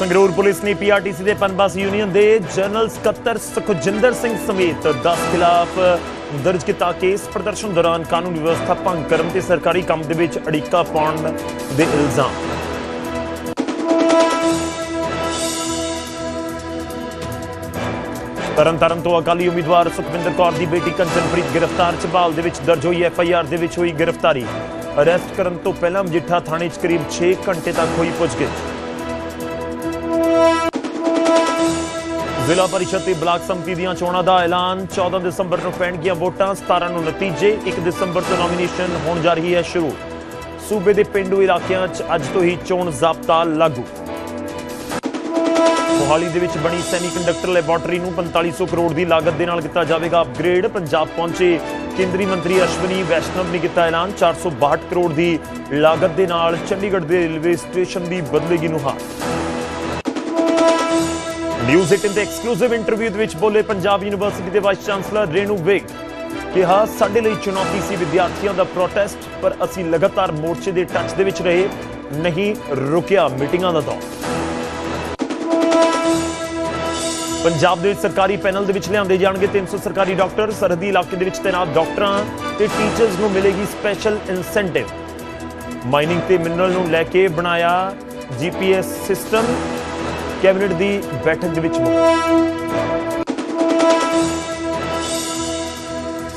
Sangrur police ਨੇ PRTC ਦੇ Punbus union ਦੇ ਜਨਰਲ ਸਕੱਤਰ ਸੁਖਜਿੰਦਰ ਸਿੰਘ ਸਮੇਤ 10 ਖਿਲਾਫ ਦਰਜ ਕੀਤਾ ਕੇਸ ਪ੍ਰਦਰਸ਼ਨ ਦੌਰਾਨ ਕਾਨੂੰਨ ਵਿਵਸਥਾ ਭੰਗ ਕਰਨ ਤੇ ਸਰਕਾਰੀ ਕੰਮ ਦੇ ਵਿੱਚ ਅੜਿੱਕਾ ਪਾਉਣ ਦੇ ਇਲਜ਼ਾਮ। ਤਰਨਤਾਰਨ ਤੋਂ ਅਕਾਲੀ ਉਮੀਦਵਾਰ ਸੁਖਵਿੰਦਰ ਕੌਰ ਦੀ ਬੇਟੀ ਕੰਚਨਪ੍ਰੀਤ ਗ੍ਰਿਫਤਾਰ, ਝਬਾਲ ਦੇ ਵਿੱਚ ਦਰਜ ਹੋਈ ਐਫਆਈਆਰ ਦੇ ਵਿੱਚ ਹੋਈ ਗ੍ਰਿਫਤਾਰੀ। ਅਰੈਸਟ ਕਰਨ ਤੋਂ ਪਹਿਲਾਂ ਮਜੀਠਾ ਥਾਣੇ 'ਚ ਕਰੀਬ 6 ਘੰਟੇ ਤੱਕ ਹੋਈ ਪੁੱਛਗਿੱਛ। ਜ਼ਿਲ੍ਹਾ ਪਰਿਸ਼ਦ ਤੇ ਬਲਾਕ ਸੰਮਤੀ ਦੀਆਂ ਚੋਣਾਂ ਦਾ ਐਲਾਨ 14 ਦਸੰਬਰ ਨੂੰ ਪੈਣਗੀਆਂ ਵੋਟਾਂ 17 ਨੂੰ ਨਤੀਜੇ 1 ਦਸੰਬਰ ਤੋਂ ਨੋਮੀਨੇਸ਼ਨ ਹੋਣ ਜਾ ਰਹੀ ਹੈ ਸ਼ੁਰੂ। ਸੂਬੇ ਦੇ ਪਿੰਡੂ ਇਲਾਕਿਆਂ 'ਚ ਅੱਜ ਤੋਂ ਹੀ ਚੋਣ ਜ਼ਾਬਤਾ ਲਾਗੂ। ਮੋਹਾਲੀ ਦੇ ਵਿੱਚ ਬਣੀ ਸੈਮੀਕੰਡਕਟਰ ਲੈਬੋਰਟਰੀ ਨੂੰ 4500 ਕਰੋੜ ਦੀ ਲਾਗਤ ਦੇ ਨਾਲ ਕੀਤਾ ਜਾਵੇਗਾ ਅਪਗ੍ਰੇਡ ਪੰਜਾਬ ਪਹੁੰਚੇ ਕੇਂਦਰੀ ਮੰਤਰੀ ਅਸ਼ਵਨੀ ਵੈਸ਼ਨਵ ਨੇ ਕੀਤਾ ਐਲਾਨ 462 ਕਰੋੜ ਦੀ ਲਾਗਤ ਦੇ ਨਾਲ ਚੰਡੀਗੜ੍ਹ ਦੇ ਰੇਲਵੇ ਸਟੇਸ਼ਨ ਦੀ ਬਦਲੇਗੀ ਨੁਹਾਰ ਨਿਊਜ਼ 18 ਦੇ ਐਕਸਕਲੂਸਿਵ ਇੰਟਰਵਿਊ ਦੇ ਵਿੱਚ ਬੋਲੇ ਪੰਜਾਬ ਯੂਨੀਵਰਸਿਟੀ ਦੇ ਵਾਈਸ ਚਾਂਸਲਰ ਰੇਨੂ ਵੇਗ ਕਿਹਾ, ਸਾਡੇ ਲਈ ਚੁਣੌਤੀ ਸੀ ਵਿਦਿਆਰਥੀਆਂ ਦਾ ਪ੍ਰੋਟੈਸਟ ਪਰ ਅਸੀਂ ਲਗਾਤਾਰ ਮੋਰਚੇ ਦੇ ਟੱਚ ਦੇ ਵਿੱਚ ਰਹੇ, ਨਹੀਂ ਰੁਕਿਆ ਮੀਟਿੰਗਾਂ ਦਾ ਦੌਰ। ਪੰਜਾਬ ਦੇ ਵਿੱਚ ਸਰਕਾਰੀ ਪੈਨਲ ਦੇ ਵਿੱਚ ਲਿਆਂਦੇ ਜਾਣਗੇ 300 ਸਰਕਾਰੀ ਡਾਕਟਰ, ਸਰਹੱਦੀ ਇਲਾਕੇ ਦੇ ਵਿੱਚ ਤੈਨਾਤ ਡਾਕਟਰਾਂ ਤੇ ਟੀਚਰਸ ਨੂੰ ਮਿਲੇਗੀ ਸਪੈਸ਼ਲ ਇਨਸੈਂਟਿਵ ਮਾਈਨਿੰਗ ਤੇ ਮਿਨਰਲ ਨੂੰ ਲੈ ਕੇ ਬਣਾਇਆ ਜੀਪੀਐਸ ਸਿਸਟਮ ਕੈਬਨਿਟ ਦੀ ਬੈਠਕ ਦੇ ਵਿੱਚ ਮੁੱਖ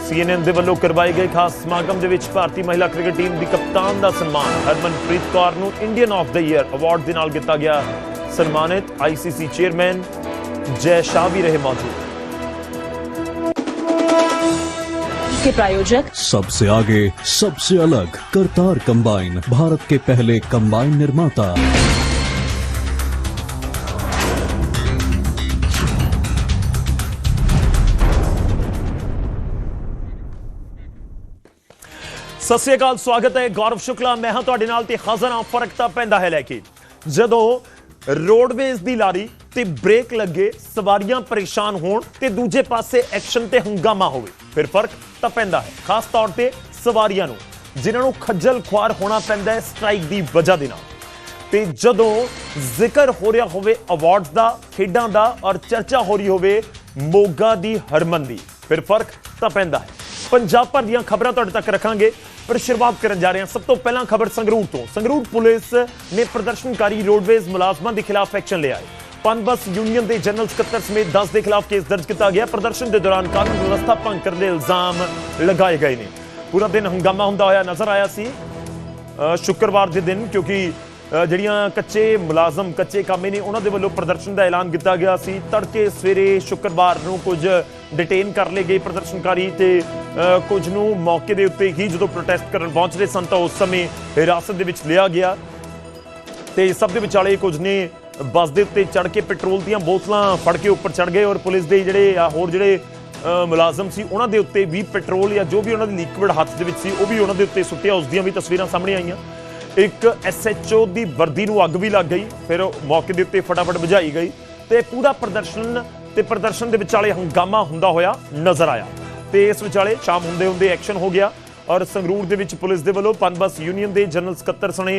ਸੀਐਨਐਨ ਦੇ ਵੱਲੋਂ ਕਰਵਾਏ ਗਏ ਖਾਸ ਸਮਾਗਮ ਦੇ ਵਿੱਚ ਭਾਰਤੀ ਮਹਿਲਾ ਕ੍ਰਿਕਟ ਟੀਮ ਦੀ ਕਪਤਾਨ ਦਾ ਸਨਮਾਨ ਹਰਮਨਪ੍ਰੀਤ ਕੌਰ ਨੂੰ Indian of the year award ਦੇ ਨਾਲ ਕੀਤਾ ਗਿਆ ਸਨਮਾਨਿਤ ਆਈਸੀਸੀ ਚੇਅਰਮੈਨ जय शाह भी रहे मौजूद के प्रायोजक सबसे आगे सबसे अलग करतार कंबाइन भारत के पहले कंबाइन निर्माता ਸਤਿ ਸ਼੍ਰੀ ਅਕਾਲ, ਸਵਾਗਤ ਹੈ ਗੌਰਵ ਸ਼ੁਕਲਾ। ਮੈਂ ਹਾਂ ਤੁਹਾਡੇ ਨਾਲ ਤੇ ਹਾਜ਼ਰ ਹਾਂ, ਫ਼ਰਕ ਤਾਂ ਪੈਂਦਾ ਹੈ ਲੈ ਕੇ। ਜਦੋਂ ਰੋਡਵੇਜ਼ ਦੀ ਲਾਰੀ ਤੇ ਬ੍ਰੇਕ ਲੱਗੇ, ਸਵਾਰੀਆਂ ਪਰੇਸ਼ਾਨ ਹੋਣ ਤੇ ਦੂਜੇ ਪਾਸੇ ਐਕਸ਼ਨ ਤੇ ਹੰਗਾਮਾ ਹੋਵੇ, ਫਿਰ ਫ਼ਰਕ ਤਾਂ ਪੈਂਦਾ ਹੈ। ਖਾਸ ਤੌਰ ਤੇ ਸਵਾਰੀਆਂ ਨੂੰ, ਜਿਨ੍ਹਾਂ ਨੂੰ ਖੱਜਲ ਖੁਆਰ ਹੋਣਾ ਪੈਂਦਾ ਹੈ ਸਟ੍ਰਾਈਕ ਦੀ ਵਜ੍ਹਾ ਦੇ ਨਾਲ। ਤੇ ਜਦੋਂ ਜ਼ਿਕਰ ਹੋ ਰਿਹਾ ਹੋਵੇ ਅਵਾਰਡਸ ਦਾ, ਖੇਡਾਂ ਦਾ ਔਰ ਚਰਚਾ ਹੋ ਰਹੀ ਹੋਵੇ ਮੋਗਾ ਦੀ ਹਰਮਨ ਦੀ, ਫਿਰ ਫ਼ਰਕ ਤਾਂ ਪੈਂਦਾ ਹੈ। ਪੰਜਾਬ ਭਰ ਦੀਆਂ ਖਬਰਾਂ ਤੁਹਾਡੇ ਤੱਕ ਰੱਖਾਂਗੇ। ਪਰ ਸ਼ੁਰੂਆਤ ਕਰਨ ਜਾ ਰਹੇ ਹਾਂ। ਸਭ ਤੋਂ ਪਹਿਲਾਂ ਖਬਰ ਸੰਗਰੂਰ ਤੋਂ। ਸੰਗਰੂਰ ਪੁਲਿਸ ਨੇ ਪ੍ਰਦਰਸ਼ਨਕਾਰੀ ਰੋਡਵੇਜ਼ ਮੁਲਾਜ਼ਮਾਂ ਦੇ ਖਿਲਾਫ ਐਕਸ਼ਨ ਲਿਆ ਹੈ। ਪਨਬਸ ਯੂਨੀਅਨ ਦੇ ਜਨਰਲ ਸਕੱਤਰ ਸਮੇਤ 10 ਦੇ ਖਿਲਾਫ ਕੇਸ ਦਰਜ ਕੀਤਾ ਗਿਆ। ਪ੍ਰਦਰਸ਼ਨ ਦੇ ਦੌਰਾਨ ਕਾਨੂੰਨ ਵਿਵਸਥਾ ਭੰਗ ਕਰਨ ਦੇ ਇਲਜ਼ਾਮ ਲਗਾਏ ਗਏ ਨੇ। ਪੂਰਾ ਦਿਨ ਹੰਗਾਮਾ ਹੁੰਦਾ ਹੋਇਆ ਨਜ਼ਰ ਆਇਆ ਸੀ। ਸ਼ੁੱਕਰਵਾਰ ਦੇ ਦਿਨ, ਕਿਉਂਕਿ ਜਿਹੜੀਆਂ ਕੱਚੇ ਮੁਲਾਜ਼ਮ, ਕੱਚੇ ਕਾਮੇ ਨੇ, ਉਹਨਾਂ ਦੇ ਵੱਲੋਂ ਪ੍ਰਦਰਸ਼ਨ ਦਾ ਐਲਾਨ ਕੀਤਾ ਗਿਆ ਸੀ। ਤੜਕੇ ਸਵੇਰੇ ਸ਼ੁੱਕਰਵਾਰ ਨੂੰ ਕੁਝ ਡਿਟੇਨ ਕਰ ਲਏ ਗਏ ਪ੍ਰਦਰਸ਼ਨਕਾਰੀ ਤੇ ਕੁਝ ਨੂੰ ਮੌਕੇ ਦੇ ਉੱਤੇ ਹੀ ਜਦੋਂ ਪ੍ਰੋਟੈਸਟ ਕਰਨ ਪਹੁੰਚ ਰਹੇ ਸਨ ਤਾਂ ਉਸ ਸਮੇਂ ਹਿਰਾਸਤ ਦੇ ਵਿੱਚ ਲਿਆ ਗਿਆ। ਤੇ ਸਭ ਦੇ ਵਿਚਾਲੇ ਕੁਝ ਨੇ ਬੱਸ ਦੇ ਉੱਤੇ ਚੜ ਕੇ ਪੈਟਰੋਲ ਦੀਆਂ ਬੋਤਲਾਂ ਫੜ ਕੇ ਉੱਪਰ ਚੜ ਗਏ ਔਰ ਪੁਲਿਸ ਦੇ ਜਿਹੜੇ ਹੋਰ ਜਿਹੜੇ ਮੁਲਾਜ਼ਮ ਸੀ ਉਹਨਾਂ ਦੇ ਉੱਤੇ ਵੀ ਪੈਟਰੋਲ ਜਾਂ ਜੋ ਵੀ ਉਹਨਾਂ ਦੀ ਲਿਕਵਿਡ ਹੱਥ ਦੇ ਵਿੱਚ ਸੀ ਉਹ ਵੀ ਉਹਨਾਂ ਦੇ ਉੱਤੇ ਸੁੱਟਿਆ। ਉਸ ਦੀਆਂ ਵੀ ਤਸਵੀਰਾਂ ਸਾਹਮਣੇ ਆਈਆਂ। ਇੱਕ ਐਸਐਚਓ ਦੀ ਵਰਦੀ ਨੂੰ ਅੱਗ ਵੀ ਲੱਗ ਗਈ, ਫਿਰ ਮੌਕੇ ਦੇ ਉੱਤੇ ਫਟਾਫਟ ਬੁਝਾਈ ਗਈ ਤੇ ਪੂਰਾ ਪ੍ਰਦਰਸ਼ਨ ਤੇ ਪ੍ਰਦਰਸ਼ਨ ਦੇ ਵਿਚਾਲੇ ਹੰਗਾਮਾ ਹੁੰਦਾ ਹੋਇਆ ਨਜ਼ਰ ਆਇਆ। ਤੇ ਇਸ ਵਿਚਾਲੇ ਸ਼ਾਮ ਹੁੰਦੇ ਹੁੰਦੇ ਐਕਸ਼ਨ ਹੋ ਗਿਆ ਔਰ ਸੰਗਰੂਰ ਦੇ ਵਿੱਚ ਪੁਲਿਸ ਦੇ ਵੱਲੋਂ ਪਨਬਸ ਯੂਨੀਅਨ ਦੇ ਜਨਰਲ ਸਕੱਤਰ ਸਣੇ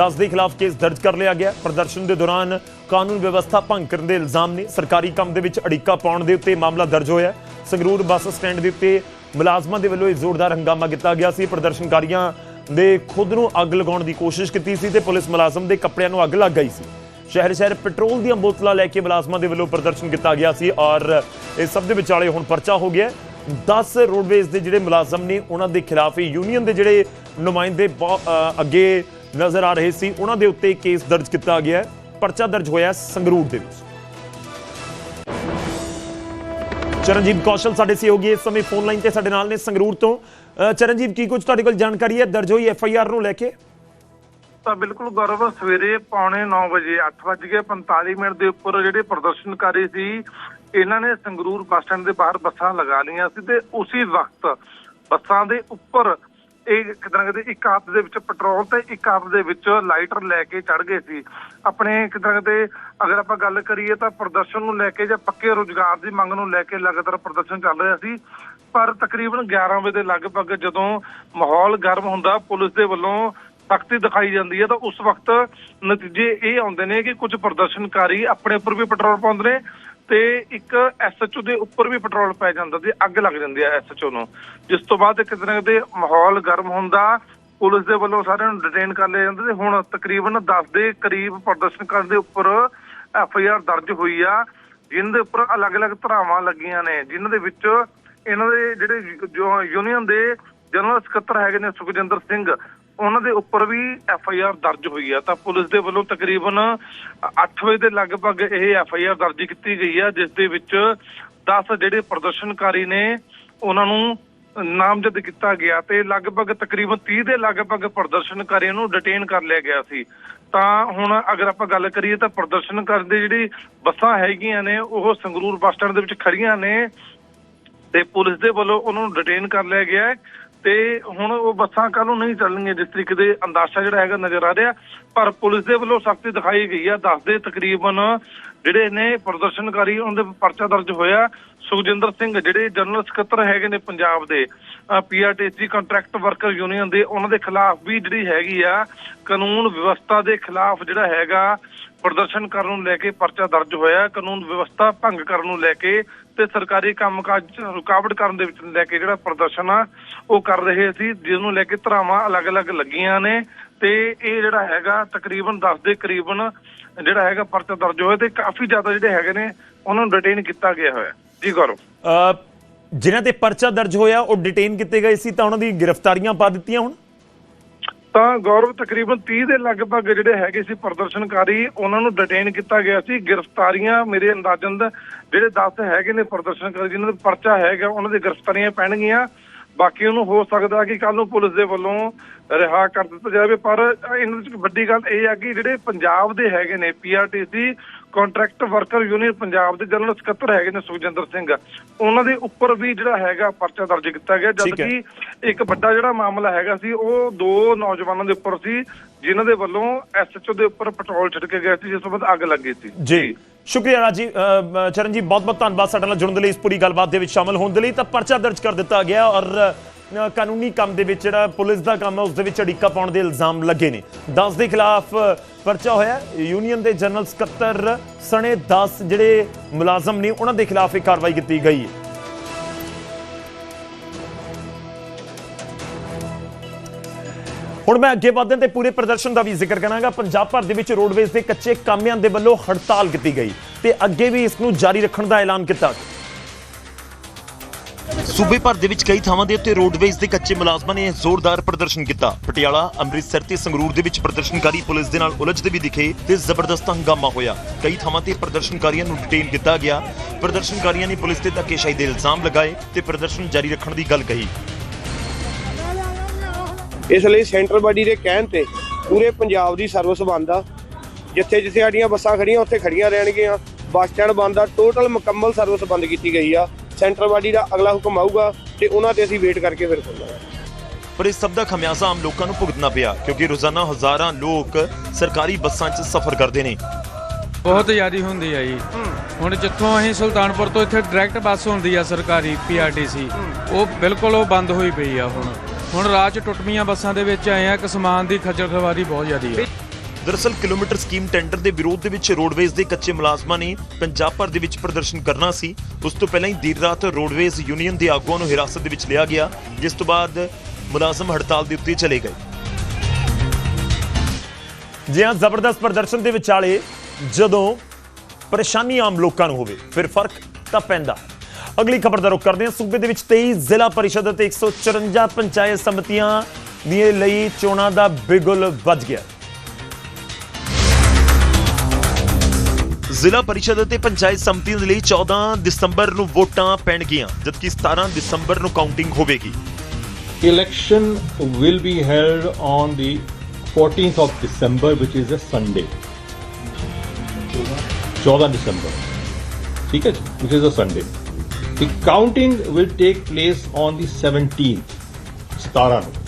10 ਦੇ ਖਿਲਾਫ ਕੇਸ ਦਰਜ ਕਰ ਲਿਆ ਗਿਆ। ਪ੍ਰਦਰਸ਼ਨ ਦੇ ਦੌਰਾਨ ਕਾਨੂੰਨ ਵਿਵਸਥਾ ਭੰਗ ਕਰਨ ਦੇ ਇਲਜ਼ਾਮ ਨੇ ਸਰਕਾਰੀ ਕੰਮ ਦੇ ਵਿੱਚ ਅੜਿੱਕਾ ਪਾਉਣ ਦੇ ਉੱਤੇ ਮਾਮਲਾ ਦਰਜ ਹੋਇਆ। ਸੰਗਰੂਰ ਬੱਸ ਸਟੈਂਡ ਦੇ ਉੱਤੇ ਮੁਲਾਜ਼ਮਾਂ ਦੇ ਵੱਲੋਂ ਇਹ ਜ਼ੋਰਦਾਰ ਹੰਗਾਮਾ ਕੀਤਾ ਗਿਆ ਸੀ। ਪ੍ਰਦਰਸ਼ਨਕਾਰੀਆਂ ਦੇ ਖੁਦ ਨੂੰ ਅੱਗ ਲਗਾਉਣ ਦੀ ਕੋਸ਼ਿਸ਼ ਕੀਤੀ ਸੀ ਤੇ ਪੁਲਿਸ ਮੁਲਾਜ਼ਮ ਦੇ ਕੱਪੜਿਆਂ ਨੂੰ ਅੱਗ ਲੱਗ ਗਈ ਸੀ। ਸ਼ਹਿਰ ਸ਼ਹਿਰ ਪੈਟਰੋਲ ਦੀਆਂ ਬੋਤਲਾਂ ਲੈ ਕੇ ਮੁਲਾਜ਼ਮਾਂ ਦੇ ਵੱਲੋਂ ਪ੍ਰਦਰਸ਼ਨ ਕੀਤਾ ਗਿਆ ਸੀ ਔਰ ਇਹ ਸਭ ਦੇ ਵਿਚਾਲੇ ਹੁਣ ਪਰਚਾ ਹੋ ਗਿਆ। 10 ਰੋਡਵੇਜ਼ ਦੇ ਜਿਹੜੇ ਮੁਲਾਜ਼ਮ ਨੇ, ਉਹਨਾਂ ਦੇ ਖਿਲਾਫ ਯੂਨੀਅਨ ਦੇ ਜਿਹੜੇ ਨੁਮਾਇੰਦੇ ਅੱਗੇ ਨਜ਼ਰ ਆ ਰਹੇ ਸੀ, ਉਹਨਾਂ ਦੇ ਉੱਤੇ ਕੇਸ ਦਰਜ ਕੀਤਾ ਗਿਆ ਹੈ। ਪਰਚਾ ਦਰਜ ਹੋਇਆ ਸੰਗਰੂਰ ਦੇ ਵਿੱਚ। ਚਰਨਜੀਤ ਕੌਸ਼ਲ ਸਾਡੇ ਸਹਿਯੋਗੀ ਇਸ ਸਮੇਂ ਫੋਨ ਲਾਈਨ ਤੇ ਸਾਡੇ ਨਾਲ ਨੇ ਸੰਗਰੂਰ ਤੋਂ। ਚਰਨਜੀਤ, ਕੀ ਕੁਝ ਤੁਹਾਡੇ ਕੋਲ ਜਾਣਕਾਰੀ ਹੈ? ਦਰਜ ਹੋਈ ਐਫ ਆਈ ਆਰ ਨੂੰ ਲੈ ਕੇ? ਤਾਂ ਬਿਲਕੁਲ ਗੌਰਵ, ਸਵੇਰੇ ਪੌਣੇ 9 ਵਜੇ 8:45 ਮਿੰਟ ਦੇ ਉੱਪਰ ਜਿਹੜੇ ਪ੍ਰਦਰਸ਼ਨਕਾਰੀ ਸੀ ਇਹਨਾਂ ਨੇ ਸੰਗਰੂਰ ਬੱਸ ਸਟੈਂਡ ਦੇ ਬਾਹਰ ਬੱਸਾਂ ਲਗਾ ਲਈਆਂ ਸੀ ਤੇ ਉਸੇ ਵਕਤ ਬੱਸਾਂ ਦੇ ਉੱਪਰ ਇਹ ਕਿਦਾਂ ਕਹਿੰਦੇ, ਇੱਕ ਹੱਥ ਦੇ ਵਿੱਚ ਪੈਟਰੋਲ ਤੇ ਇੱਕ ਹੱਥ ਦੇ ਵਿੱਚ ਲਾਈਟਰ ਲੈ ਕੇ ਚੜ ਗਏ ਸੀ। ਆਪਣੇ ਕਿਦਾਂ ਕਹਿੰਦੇ, ਅਗਰ ਆਪਾਂ ਗੱਲ ਕਰੀਏ ਤਾਂ ਪ੍ਰਦਰਸ਼ਨ ਨੂੰ ਲੈ ਕੇ ਜਾਂ ਪੱਕੇ ਰੋਜ਼ਗਾਰ ਦੀ ਮੰਗ ਨੂੰ ਲੈ ਕੇ ਲਗਾਤਾਰ ਪ੍ਰਦਰਸ਼ਨ ਚੱਲ ਰਿਹਾ ਸੀ। ਪਰ ਤਕਰੀਬਨ 11 ਵਜੇ ਦੇ ਲਗਭਗ ਜਦੋਂ ਮਾਹੌਲ ਗਰਮ ਹੁੰਦਾ, ਪੁਲਿਸ ਦੇ ਵੱਲੋਂ ਸਖਤੀ ਦਿਖਾਈ ਜਾਂਦੀ ਹੈ ਤਾਂ ਉਸ ਵਕਤ ਨਤੀਜੇ ਇਹ ਆਉਂਦੇ ਨੇ ਕਿ ਕੁਝ ਪ੍ਰਦਰਸ਼ਨਕਾਰੀ ਆਪਣੇ ਉੱਪਰ ਵੀ ਪੈਟਰੋਲ ਪਾਉਂਦੇ ਨੇ। ਤੇ ਇੱਕ ਐਸਐਚਓ ਦੇ ਉੱਪਰ ਵੀ ਪੈਟਰੋਲ ਪੈ ਜਾਂਦਾ ਤੇ ਅੱਗ ਲੱਗ ਜਾਂਦੀ ਹੈ ਐਸਐਚਓ ਨੂੰ। ਜਿਸ ਤੋਂ ਬਾਅਦ ਕਿਤੇ ਨਾ ਕਿਤੇ ਮਾਹੌਲ ਗਰਮ ਹੁੰਦਾ, ਪੁਲਿਸ ਦੇ ਵੱਲੋਂ ਸਾਰਿਆਂ ਨੂੰ ਡਿਟੇਨ ਕਰ ਲਿਆ ਜਾਂਦਾ ਤੇ ਹੁਣ ਤਕਰੀਬਨ 10 ਦੇ ਕਰੀਬ ਪ੍ਰਦਰਸ਼ਨਕਾਰੀ ਦੇ ਉੱਪਰ ਐਫ ਆਈ ਆਰ ਦਰਜ ਹੋਈ ਆ ਜਿਨ੍ਹਾਂ ਦੇ ਉੱਪਰ ਅਲੱਗ-ਅਲੱਗ ਧਰਾਵਾਂ ਲੱਗੀਆਂ ਨੇ ਜਿਨ੍ਹਾਂ ਦੇ ਵਿੱਚ ਇਹਨਾਂ ਦੇ ਜਿਹੜੇ ਯੂਨੀਅਨ ਦੇ ਜਨਰਲ ਸਕੱਤਰ ਹੈਗੇ ਨੇ ਸੁਖਜਿੰਦਰ ਸਿੰਘ ਉਹਨਾਂ ਦੇ ਉੱਪਰ ਵੀ ਐਫ ਆਈ ਆਰ ਦਰਜ ਹੋਈ ਆ। ਤਾਂ ਪੁਲਿਸ ਦੇ ਵੱਲੋਂ ਤਕਰੀਬਨ 8 ਵਜੇ ਦੇ ਲਗਭਗ ਇਹ ਐਫ ਆਈ ਆਰ ਦਰਜ ਕੀਤੀ ਗਈ ਆ, ਜਿਸ ਦੇ ਵਿੱਚ 10 ਜਿਹੜੇ ਪ੍ਰਦਰਸ਼ਨਕਾਰੀ ਨੇ, ਉਹਨਾਂ ਨੂੰ ਨਾਮਜ਼ਦ ਕੀਤਾ ਗਿਆ ਤੇ ਲਗਭਗ ਤਕਰੀਬਨ 30 ਦੇ ਲਗਭਗ ਪ੍ਰਦਰਸ਼ਨਕਾਰੀਆਂ ਨੂੰ ਡਿਟੇਨ ਕਰ ਲਿਆ ਗਿਆ ਸੀ। ਤਾਂ ਹੁਣ ਅਗਰ ਆਪਾਂ ਗੱਲ ਕਰੀਏ ਤਾਂ ਪ੍ਰਦਰਸ਼ਨਕਾਰੀ ਦੀ ਜਿਹੜੀ ਬੱਸਾਂ ਹੈਗੀਆਂ ਨੇ, ਉਹ ਸੰਗਰੂਰ ਬੱਸ ਸਟੈਂਡ ਦੇ ਵਿੱਚ ਖੜੀਆਂ ਨੇ ਤੇ ਪੁਲਿਸ ਦੇ ਵੱਲੋਂ ਉਹਨਾਂ ਨੂੰ ਡਿਟੇਨ ਕਰ ਲਿਆ ਗਿਆ ਤੇ ਹੁਣ ਉਹ ਬੱਸਾਂ ਕੱਲ ਨੂੰ ਨਹੀਂ ਚੱਲਣਗੀਆਂ, ਜਿਸ ਤਰੀਕੇ ਦੇ ਅੰਦਾਜ਼ਾ ਜਿਹੜਾ ਹੈਗਾ ਨਜ਼ਰ ਆ ਰਿਹਾ। ਪਰ ਪੁਲਿਸ ਦੇ ਵੱਲੋਂ ਸਖਤੀ ਦਿਖਾਈ ਗਈ ਆ। ਦੱਸ ਦੇ ਤਕਰੀਬਨ ਜਿਹੜੇ ਨੇ ਪ੍ਰਦਰਸ਼ਨਕਾਰੀ ਉਹਨਾਂ ਦੇ ਪਰਚਾ ਦਰਜ ਹੋਇਆ। ਸੁਖਜਿੰਦਰ ਸਿੰਘ, ਜਿਹੜੇ ਜਨਰਲ ਸਕੱਤਰ ਹੈਗੇ ਨੇ ਪੰਜਾਬ ਦੇ ਪੀਆਰਟੀਸੀ ਕੰਟਰੈਕਟ ਵਰਕਰ ਯੂਨੀਅਨ ਦੇ, ਉਹਨਾਂ ਦੇ ਖਿਲਾਫ ਵੀ ਜਿਹੜੀ ਹੈਗੀ ਆ, ਕਾਨੂੰਨ ਵਿਵਸਥਾ ਦੇ ਖਿਲਾਫ ਜਿਹੜਾ ਹੈਗਾ, ਪ੍ਰਦਰਸ਼ਨ ਕਰਨ ਨੂੰ ਲੈ ਕੇ ਪਰਚਾ ਦਰਜ ਹੋਇਆ। ਕਾਨੂੰਨ ਵਿਵਸਥਾ ਭੰਗ ਕਰਨ ਨੂੰ ਲੈ ਕੇ ਤੇ ਸਰਕਾਰੀ ਕੰਮਕਾਜ 'ਚ ਰੁਕਾਵਟ ਕਰਨ ਦੇ ਵਿੱਚ ਲੈ ਕੇ ਜਿਹੜਾ ਪ੍ਰਦਰਸ਼ਨ ਆ ਉਹ ਕਰ ਰਹੇ ਸੀ ਜਿਸ ਨੂੰ ਲੈ ਕੇ ਧਰਾਵਾਂ ਅਲੱਗ-ਅਲੱਗ ਲੱਗੀਆਂ ਨੇ ਤੇ ਇਹ ਜਿਹੜਾ ਹੈਗਾ ਤਕਰੀਬਨ 10 ਦੇ ਕਰੀਬਨ ਜਿਹੜਾ ਹੈਗਾ ਪਰਚਾ ਦਰਜ ਹੋਇਆ ਤੇ ਕਾਫੀ ਜ਼ਿਆਦਾ ਜਿਹੜੇ ਹੈਗੇ ਨੇ ਉਹਨਾਂ ਨੂੰ ਡਿਟੇਨ ਕੀਤਾ ਗਿਆ ਹੋਇਆ। ਜੀ ਗੌਰਵ ਅ, ਜਿਨ੍ਹਾਂ ਤੇ ਪਰਚਾ ਦਰਜ ਹੋਇਆ ਉਹ ਡਿਟੇਨ ਕੀਤੇ ਗਏ ਸੀ ਤਾਂ ਉਹਨਾਂ ਦੀ ਗ੍ਰਿਫਤਾਰੀਆਂ ਪਾ ਦਿੱਤੀਆਂ ਹੁਣ? ਤਾਂ ਗੌਰਵ ਤਕਰੀਬਨ 30 ਦੇ ਲਗਭਗ ਜਿਹੜੇ ਹੈਗੇ ਸੀ ਪ੍ਰਦਰਸ਼ਨਕਾਰੀ, ਉਹਨਾਂ ਨੂੰ ਡਿਟੇਨ ਕੀਤਾ ਗਿਆ ਸੀ। ਗ੍ਰਿਫਤਾਰੀਆਂ ਮੇਰੇ ਅੰਦਾਜ਼ਨ ਦਾ ਜਿਹੜੇ 10 ਹੈਗੇ ਨੇ ਪ੍ਰਦਰਸ਼ਨਕਾਰੀ, ਜਿਨ੍ਹਾਂ ਦਾ ਪਰਚਾ ਹੈਗਾ, ਉਹਨਾਂ ਦੀ ਗ੍ਰਿਫਤਾਰੀਆਂ ਪੈਣਗੀਆਂ। ਬਾਕੀ ਉਹਨੂੰ ਹੋ ਸਕਦਾ ਕਿ ਕੱਲ ਨੂੰ ਪੁਲਿਸ ਦੇ ਵੱਲੋਂ ਰਿਹਾ ਕਰ ਦਿੱਤਾ ਜਾਵੇ, ਪਰ ਇਹਨਾਂ ਵਿੱਚ ਵੱਡੀ ਗੱਲ ਇਹ ਆ ਕਿ ਜਿਹੜੇ ਪੰਜਾਬ ਦੇ ਹੈਗੇ ਨੇ PRTC contract worker union Punjab ਦੇ ਜਨਰਲ ਸਕੱਤਰ ਹੈਗੇ ਨੇ ਸੁਖਜਿੰਦਰ ਸਿੰਘ। ਉਹਨਾਂ ਦੇ ਉੱਪਰ ਵੀ ਜਿਹੜਾ ਹੈਗਾ ਪਰਚਾ ਦਰਜ ਕੀਤਾ ਗਿਆ ਠੀਕ ਹੈ। ਜਦਕਿ ਇੱਕ ਵੱਡਾ ਜਿਹੜਾ ਮਾਮਲਾ ਹੈਗਾ ਸੀ ਉਹ ਦੋ ਨੌਜਵਾਨਾਂ ਦੇ ਉੱਪਰ ਸੀ ਜਿਨ੍ਹਾਂ ਦੇ ਵੱਲੋਂ ਐਸਐਚਓ ਦੇ ਉੱਪਰ ਪੈਟਰੋਲ ਛਿੜਕੇ ਗਿਆ ਸੀ ਜਿਸ ਤੋਂ ਬਾਅਦ ਅੱਗ ਲੱਗੀ ਸੀ। ਜੀ। ਸ਼ੁਕਰੀਆ ਰਾਜੀ ਚਰਨ ਜੀ ਬਹੁਤ ਬਹੁਤ ਧੰਨਵਾਦ ਸਾਡੇ ਨਾਲ ਜੁੜਨ ਦੇ ਲਈ ਇਸ ਪੂਰੀ ਗੱਲਬਾਤ ਦੇ ਵਿੱਚ ਸ਼ਾਮਲ ਹੋਣ ਦੇ ਲਈ। ਤਾਂ ਪਰਚਾ ਦਰਜ ਕਰ ਦਿੱਤਾ ਗਿਆ ਔਰ ਕਾਨੂੰਨੀ ਕੰਮ ਦੇ ਵਿੱਚ ਜਿਹੜਾ ਪੁਲਿਸ ਦਾ ਕੰਮ ਹੈ, ਉਸ ਦੇ ਵਿੱਚ ਅੜਿੱਕਾ ਪਾਉਣ ਦੇ ਇਲਜ਼ਾਮ ਲੱਗੇ ਨੇ। 10 ਦੇ ਖਿਲਾਫ ਪਰਚਾ ਹੋਇਆ ਯੂਨੀਅਨ ਦੇ ਜਨਰਲ ਸਕੱਤਰ ਸਣੇ 10 ਜਿਹੜੇ ਮੁਲਾਜ਼ਮ ਨੇ, ਉਹਨਾਂ ਦੇ ਖਿਲਾਫ ਇਹ ਕਾਰਵਾਈ ਕੀਤੀ ਗਈ ਹੈ। ਹੁਣ ਮੈਂ ਅੱਗੇ ਵਧਣ ਤੇ ਪੂਰੇ ਪ੍ਰਦਰਸ਼ਨ ਦਾ ਵੀ ਜ਼ਿਕਰ ਕਰਾਂਗਾ। ਪੰਜਾਬ ਭਰ ਦੇ ਵਿੱਚ ਰੋਡਵੇਜ਼ ਦੇ ਕੱਚੇ ਕਾਮਿਆਂ ਦੇ ਵੱਲੋਂ ਹੜਤਾਲ ਕੀਤੀ ਗਈ ਤੇ ਅੱਗੇ ਵੀ ਇਸ ਨੂੰ ਜਾਰੀ ਰੱਖਣ ਦਾ ਐਲਾਨ ਕੀਤਾ। ਸੂਬੇ ਭਰ ਦੇ ਵਿੱਚ ਕਈ ਥਾਵਾਂ ਦੇ ਉੱਤੇ ਰੋਡਵੇਜ਼ ਦੇ ਕੱਚੇ ਮੁਲਾਜ਼ਮਾਂ ਨੇ ਜ਼ੋਰਦਾਰ ਪ੍ਰਦਰਸ਼ਨ ਕੀਤਾ। ਪਟਿਆਲਾ, ਅੰਮ੍ਰਿਤਸਰ ਤੇ ਸੰਗਰੂਰ ਦੇ ਵਿੱਚ ਪ੍ਰਦਰਸ਼ਨਕਾਰੀ ਪੁਲਿਸ ਦੇ ਨਾਲ ਉਲਝਦੇ ਵੀ ਦਿਖੇ ਤੇ ਜ਼ਬਰਦਸਤ ਹੰਗਾਮਾ ਹੋਇਆ। ਕਈ ਥਾਵਾਂ ਤੇ ਪ੍ਰਦਰਸ਼ਨਕਾਰੀਆਂ ਨੂੰ ਡਿਟੇਨ ਕੀਤਾ ਗਿਆ। ਪ੍ਰਦਰਸ਼ਨਕਾਰੀਆਂ ਨੇ ਪੁਲਿਸ ਤੇ ਧੱਕੇਸ਼ਾਹੀ ਦੇ ਇਲਜ਼ਾਮ ਲਗਾਏ ਤੇ ਪ੍ਰਦਰਸ਼ਨ ਜਾਰੀ ਰੱਖਣ ਦੀ ਗੱਲ ਕਹੀ। ਇਸ ਲਈ ਸੈਂਟਰ ਬਾਡੀ ਦੇ ਕਹਿਣ ਤੇ ਪੂਰੇ ਪੰਜਾਬ ਦੀ ਸਰਵਿਸ ਬੰਦ ਆ। ਜਿੱਥੇ ਜਿੱਥੇ ਸਾਡੀਆਂ ਬੱਸਾਂ ਖੜੀਆਂ ਉੱਥੇ ਖੜੀਆਂ ਰਹਿਣਗੀਆਂ। ਬੱਸ ਸਟੈਂਡ ਬੰਦ ਆ। ਟੋਟਲ ਮੁਕੰਮਲ ਸਰਵਿਸ ਬੰਦ ਕੀਤੀ ਗਈ ਆ। ਸੈਂਟਰ ਬਾਡੀ ਦਾ ਅਗਲਾ ਹੁਕਮ ਆਊਗਾ ਤੇ ਉਹਨਾਂ ਤੇ ਅਸੀਂ ਵੇਟ ਕਰਕੇ ਫਿਰ ਖੋਲਾਂਗੇ ਪਰ ਇਸ ਸਭ ਦਾ ਖਮਿਆਜ਼ਾ ਆਮ ਲੋਕਾਂ ਨੂੰ ਭੁਗਤਣਾ ਪਿਆ ਕਿਉਂਕਿ ਰੋਜ਼ਾਨਾ ਹਜ਼ਾਰਾਂ ਲੋਕ ਸਰਕਾਰੀ ਬੱਸਾਂ 'ਚ ਸਫ਼ਰ ਕਰਦੇ ਨੇ। ਬਹੁਤ ਜ਼ਿਆਦੀ ਹੁੰਦੀ ਆ ਜੀ। ਹੁਣ ਜਿੱਥੋਂ ਅਸੀਂ ਸੁਲਤਾਨਪੁਰ ਤੋਂ ਇੱਥੇ ਡਾਇਰੈਕਟ ਬੱਸ ਹੁੰਦੀ ਆ ਸਰਕਾਰੀ ਪੀਆਰਟੀਸੀ ਉਹ ਬਿਲਕੁਲ ਉਹ ਬੰਦ ਹੋਈ ਪਈ ਆ ਹੁਣ। ਹੁਣ ਰਾਹ 'ਚ ਟੁੱਟਵੀਆਂ ਬੱਸਾਂ ਦੇ ਵਿੱਚ ਆਏ ਆ ਕਿ ਸਮਾਨ ਦੀ ਖੱਜਲ ਖਵਾਰੀ ਬਹੁਤ ਜ਼ਿਆਦੀ ਆ। ਦਰਅਸਲ ਕਿਲੋਮੀਟਰ ਸਕੀਮ ਟੈਂਡਰ ਦੇ ਵਿਰੋਧ ਦੇ ਵਿੱਚ ਰੋਡਵੇਜ਼ ਦੇ ਕੱਚੇ ਮੁਲਾਜ਼ਮਾਂ ਨੇ ਪੰਜਾਬ ਭਰ ਦੇ ਵਿੱਚ ਪ੍ਰਦਰਸ਼ਨ ਕਰਨਾ ਸੀ। ਉਸ ਤੋਂ ਪਹਿਲਾਂ ਹੀ ਦੇਰ ਰਾਤ ਰੋਡਵੇਜ਼ ਯੂਨੀਅਨ ਦੇ ਆਗੂਆਂ ਨੂੰ ਹਿਰਾਸਤ ਦੇ ਵਿੱਚ ਲਿਆ ਗਿਆ, ਜਿਸ ਤੋਂ ਬਾਅਦ ਮੁਲਾਜ਼ਮ ਹੜਤਾਲ ਦੇ ਉੱਤੇ ਚਲੇ ਗਏ। ਜੀ ਹਾਂ, ਜ਼ਬਰਦਸਤ ਪ੍ਰਦਰਸ਼ਨ ਦੇ ਵਿਚਾਲੇ ਜਦੋਂ ਪਰੇਸ਼ਾਨੀ ਆਮ ਲੋਕਾਂ ਨੂੰ ਹੋਵੇ, ਫਿਰ ਫ਼ਰਕ ਤਾਂ ਪੈਂਦਾ। ਅਗਲੀ ਖਬਰ ਦਾ ਰੁਖ ਕਰਦੇ ਹਾਂ। ਸੂਬੇ ਦੇ ਵਿੱਚ 23 ਜ਼ਿਲ੍ਹਾ ਪਰਿਸ਼ਦ ਅਤੇ 154 ਪੰਚਾਇਤ ਸਮਿਤੀਆਂ ਦੇ ਲਈ ਚੋਣਾਂ ਦਾ ਬਿਗੁਲ ਵੱਜ ਗਿਆ। ਜ਼ਿਲ੍ਹਾ ਪਰਿਸ਼ਦ ਅਤੇ ਪੰਚਾਇਤ ਸੰਮਤੀਆਂ ਦੇ ਲਈ 14 ਦਸੰਬਰ ਨੂੰ ਵੋਟਾਂ ਪੈਣਗੀਆਂ ਜਦਕਿ 17 ਦਸੰਬਰ ਨੂੰ ਕਾਊਂਟਿੰਗ ਹੋਵੇਗੀ election will be held on the 14th of December which is a Sunday 14 December ਠੀਕ ਹੈ ਜੀ which is a Sunday the counting will take place on the 17th 17 ਨੂੰ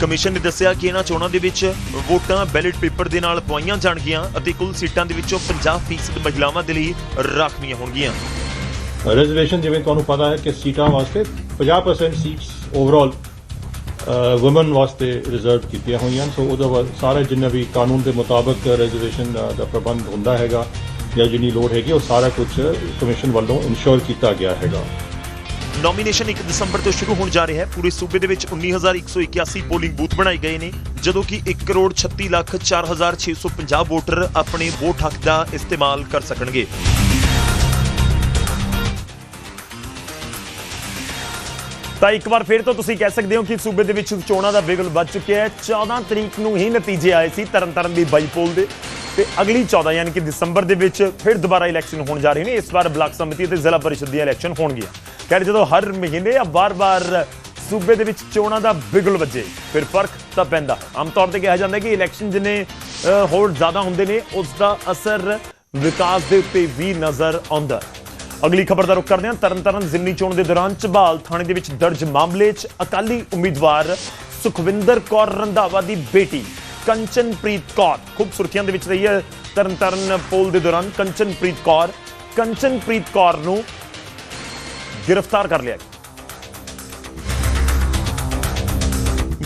ਕਮਿਸ਼ਨ ਨੇ ਦੱਸਿਆ ਕਿ ਇਹਨਾਂ ਚੋਣਾਂ ਦੇ ਵਿੱਚ ਵੋਟਾਂ ਬੈਲਟ ਪੇਪਰ ਦੇ ਨਾਲ ਪਵਾਈਆਂ ਜਾਣਗੀਆਂ ਅਤੇ ਕੁੱਲ ਸੀਟਾਂ ਦੇ ਵਿੱਚੋਂ 50% ਮਹਿਲਾਵਾਂ ਦੇ ਲਈ ਰਾਖਵੀਆਂ ਹੋਣਗੀਆਂ। ਰਿਜ਼ਰਵੇਸ਼ਨ ਜਿਵੇਂ ਤੁਹਾਨੂੰ ਪਤਾ ਹੈ ਕਿ ਸੀਟਾਂ ਵਾਸਤੇ 50% ਸੀਟਸ ਓਵਰਆਲ ਔਮਨ ਵਾਸਤੇ ਰਿਜ਼ਰਵ ਕੀਤੀਆਂ ਹੋਈਆਂ ਸੋ ਉਹਦਾ ਵਾ- ਸਾਰਾ ਜਿੰਨਾ ਵੀ ਕਾਨੂੰਨ ਦੇ ਮੁਤਾਬਕ ਰਿਜ਼ਰਵੇਸ਼ਨ ਦਾ ਦਾ ਪ੍ਰਬੰਧ ਹੁੰਦਾ ਹੈਗਾ ਜਾਂ ਜਿੰਨੀ ਲੋੜ ਹੈਗੀ, ਉਹ ਸਾਰਾ ਕੁਝ ਕਮਿਸ਼ਨ ਵੱਲੋਂ ਇਨਸ਼ੋਰ ਕੀਤਾ ਗਿਆ ਹੈਗਾ। ਨੋਮੀਨੇਸ਼ਨ 1 ਦਸੰਬਰ ਤੋਂ ਸ਼ੁਰੂ ਹੋਣ ਜਾ ਰਿਹਾ ਹੈ। ਪੂਰੇ ਸੂਬੇ ਦੇ ਵਿੱਚ 19181 ਪੋਲਿੰਗ ਬੂਥ ਬਣਾਏ ਗਏ ਨੇ, ਜਦੋਂ ਕਿ 1 ਕਰੋੜ 36 ਲੱਖ 4650 ਵੋਟਰ ਆਪਣੇ ਵੋਟ ਹੱਕ ਦਾ ਇਸਤੇਮਾਲ ਕਰ ਸਕਣਗੇ। ਤਾਂ ਇੱਕ ਵਾਰ ਫਿਰ ਤੋਂ ਤੁਸੀਂ ਕਹਿ ਸਕਦੇ ਹੋ ਕਿ ਸੂਬੇ ਦੇ ਵਿੱਚ ਚੋਣਾਂ ਦਾ ਬਿਗਲ ਵੱਜ ਚੁੱਕਿਆ ਹੈ। 14 ਤਰੀਕ ਨੂੰ ਹੀ ਨਤੀਜੇ ਆਏ ਸੀ ਤਰਨਤਾਰਨ ਦੀ ਬਾਈਪੋਲ ਦੇ। ਤੇ ਅਗਲੀ 14 ਯਾਨੀ ਕਿ ਦਸੰਬਰ ਦੇ ਵਿੱਚ ਫਿਰ ਦੁਬਾਰਾ ਇਲੈਕਸ਼ਨ ਹੋਣ ਜਾ ਰਹੇ ਨੇ। ਇਸ ਵਾਰ ਬਲਾਕ ਸਮਿਤੀ ਤੇ ਜ਼ਿਲ੍ਹਾ ਪਰਿਸ਼ਦ ਦੀਆਂ ਇਲੈਕਸ਼ਨ ਹੋਣਗੀਆਂ। ਖੈਰ ਜਦੋਂ ਹਰ ਮਹੀਨੇ ਜਾਂ ਵਾਰ-ਵਾਰ ਸੂਬੇ ਦੇ ਵਿੱਚ ਚੋਣਾਂ ਦਾ ਬਿਗਲ ਵੱਜੇ, ਫਿਰ ਫ਼ਰਕ ਤਾਂ ਪੈਂਦਾ। ਆਮ ਤੌਰ ਤੇ ਕਿਹਾ ਜਾਂਦਾ ਕਿ ਇਲੈਕਸ਼ਨ ਜਿੰਨੇ ਹੋਰ ਜ਼ਿਆਦਾ ਹੁੰਦੇ ਨੇ, ਉਸ ਦਾ ਅਸਰ ਵਿਕਾਸ ਦੇ ਉੱਤੇ ਵੀ ਨਜ਼ਰ ਆਉਂਦਾ। ਅਗਲੀ ਖਬਰ ਦਾ ਰੁਖ ਕਰਦੇ ਹਾਂ। ਤਰਨਤਾਰਨ ਜ਼ਿਮਨੀ ਚੋਣ ਦੇ ਦੌਰਾਨ ਝਬਾਲ ਥਾਣੇ ਦੇ ਵਿੱਚ ਦਰਜ ਮਾਮਲੇ 'ਚ ਅਕਾਲੀ ਉਮੀਦਵਾਰ ਸੁਖਵਿੰਦਰ ਕੌਰ ਰੰਧਾਵਾ ਦੀ ਬੇਟੀ, ਕੰਚਨਪ੍ਰੀਤ ਕੌਰ। ਖੂਬ ਸੁਰਖੀਆਂ ਦੇ ਵਿੱਚ ਰਹੀ ਹੈ ਤਰਨਤਾਰਨ ਪੋਲ ਦੇ ਦੌਰਾਨ ਕੰਚਨਪ੍ਰੀਤ ਕੌਰ। ਕੰਚਨਪ੍ਰੀਤ ਕੌਰ ਨੂੰ ਗ੍ਰਿਫਤਾਰ ਕਰ ਲਿਆ ਗਿਆ।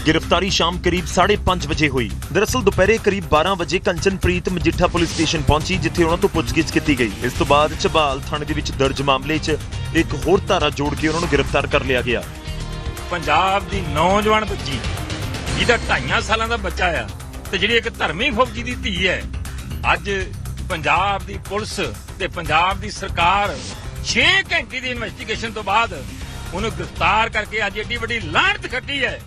ਗ੍ਰਿਫਤਾਰੀ ਸ਼ਾਮ ਕਰੀਬ 5:30 ਵਜੇ ਹੋਈ। ਦਰਅਸਲ ਦੁਪਹਿਰੇ ਕਰੀਬ 12 ਵਜੇ ਕੰਚਨਪ੍ਰੀਤ ਮਜੀਠਾ ਪੁਲਿਸ ਸਟੇਸ਼ਨ ਪਹੁੰਚੀ ਜਿੱਥੇ ਉਹਨਾਂ ਤੋਂ ਪੁੱਛਗਿੱਛ ਕੀਤੀ ਗਈ। ਇਸ ਤੋਂ ਬਾਅਦ ਝਬਾਲ ਥਾਣੇ ਦੇ ਵਿੱਚ ਦਰਜ ਮਾਮਲੇ 'ਚ ਇੱਕ ਹੋਰ ਧਾਰਾ ਜੋੜ ਕੇ ਉਹਨਾਂ ਨੂੰ ਗ੍ਰਿਫਤਾਰ ਕਰ ਲਿਆ ਗਿਆ। ਪੰਜਾਬ ਦੀ ਨੌਜਵਾਨ ਬੱਚੀ ਜਿਹਦਾ ਢਾਈਆਂ ਸਾਲਾਂ ਦਾ ਬੱਚਾ ਆ ਤੇ ਜਿਹੜੀ ਇੱਕ ਧਰਮੀ ਫੌਜੀ ਦੀ ਧੀ ਹੈ ਅੱਜ ਪੰਜਾਬ ਦੀ ਪੁਲਿਸ ਤੇ ਪੰਜਾਬ ਦੀ ਸਰਕਾਰ 6 ਘੰਟੇ ਦੀ ਇਨਵੈਸਟੀਗੇਸ਼ਨ ਤੋਂ ਬਾਅਦ ਉਹਨੂੰ ਗ੍ਰਿਫਤਾਰ ਕਰਕੇ ਅੱਜ ਏਡੀ ਵੱਡੀ ਲਾਹਨਤ ਖੱਟੀ ਹੈ।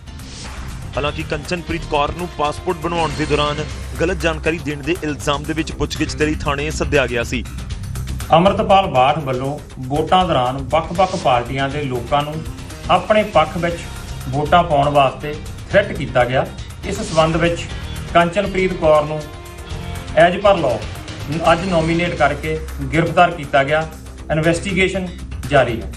ਹਾਲਾਂਕਿ ਕੰਚਨਪ੍ਰੀਤ ਕੌਰ ਨੂੰ ਪਾਸਪੋਰਟ ਬਣਵਾਉਣ ਦੇ ਦੌਰਾਨ ਗਲਤ ਜਾਣਕਾਰੀ ਦੇਣ ਦੇ ਇਲਜ਼ਾਮ ਦੇ ਵਿੱਚ ਪੁੱਛਗਿੱਛ ਦੇ ਲਈ ਥਾਣੇ ਸੱਦਿਆ ਗਿਆ ਸੀ। ਅਮਰਤਪਾਲ ਬਾਠ ਵੱਲੋਂ ਵੋਟਾਂ ਦੌਰਾਨ ਵੱਖ-ਵੱਖ ਪਾਰਟੀਆਂ ਦੇ ਲੋਕਾਂ ਨੂੰ ਆਪਣੇ ਪੱਖ ਵਿੱਚ ਵੋਟਾਂ ਪਾਉਣ ਵਾਸਤੇ ਥ੍ਰੈਟ ਕੀਤਾ ਗਿਆ। ਇਸ ਸਬੰਧ ਵਿੱਚ ਕੰਚਨਪ੍ਰੀਤ ਕੌਰ ਨੂੰ ਐਜ ਪਰ ਲਾਅ ਅੱਜ ਨੋਮੀਨੇਟ ਕਰਕੇ ਗ੍ਰਿਫਤਾਰ ਕੀਤਾ ਗਿਆ। ਇਨਵੈਸਟੀਗੇਸ਼ਨ ਜਾਰੀ ਹੈ।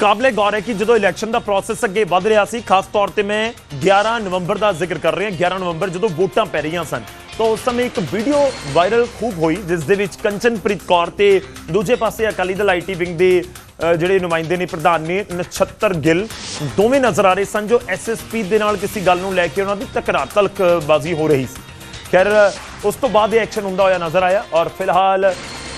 ਕਾਬਲੇ ਗੌਰ ਹੈ ਕਿ ਜਦੋਂ ਇਲੈਕਸ਼ਨ ਦਾ ਪ੍ਰੋਸੈਸ ਅੱਗੇ ਵਧ ਰਿਹਾ ਸੀ, ਖਾਸ ਤੌਰ ਤੇ ਮੈਂ 11 ਨਵੰਬਰ ਦਾ ਜ਼ਿਕਰ ਕਰ ਰਿਹਾ 11 ਨਵੰਬਰ ਜਦੋਂ ਵੋਟਾਂ ਪੈ ਰਹੀਆਂ ਸਨ, ਤਾਂ ਉਸ ਸਮੇਂ ਇੱਕ ਵੀਡੀਓ ਵਾਇਰਲ ਖੂਬ ਹੋਈ, ਜਿਸ ਦੇ ਵਿੱਚ ਕੰਚਨਪ੍ਰੀਤ ਕੌਰ ਤੇ ਦੂਜੇ ਪਾਸੇ ਅਕਾਲੀ ਦਲ ਆਈਟੀ ਵਿੰਗ ਦੇ ਜਿਹੜੇ ਨੁਮਾਇੰਦੇ ਨੇ, ਪ੍ਰਧਾਨ ਨੇ, ਨਛੱਤਰ ਗਿੱਲ ਦੋਵੇਂ ਨਜ਼ਰ ਆ ਰਹੇ ਸਨ, ਜੋ ਐਸਐਸਪੀ ਦੇ ਨਾਲ ਕਿਸੇ ਗੱਲ ਨੂੰ ਲੈ ਕੇ ਉਹਨਾਂ ਦੀ ਤਕਰਾਰ, ਤਲਕਬਾਜ਼ੀ ਹੋ ਰਹੀ ਸੀ। ਖੈਰ, ਉਸ ਤੋਂ ਬਾਅਦ ਇਹ ਐਕਸ਼ਨ ਹੁੰਦਾ ਹੋਇਆ ਨਜ਼ਰ ਆਇਆ ਔਰ ਫਿਲਹਾਲ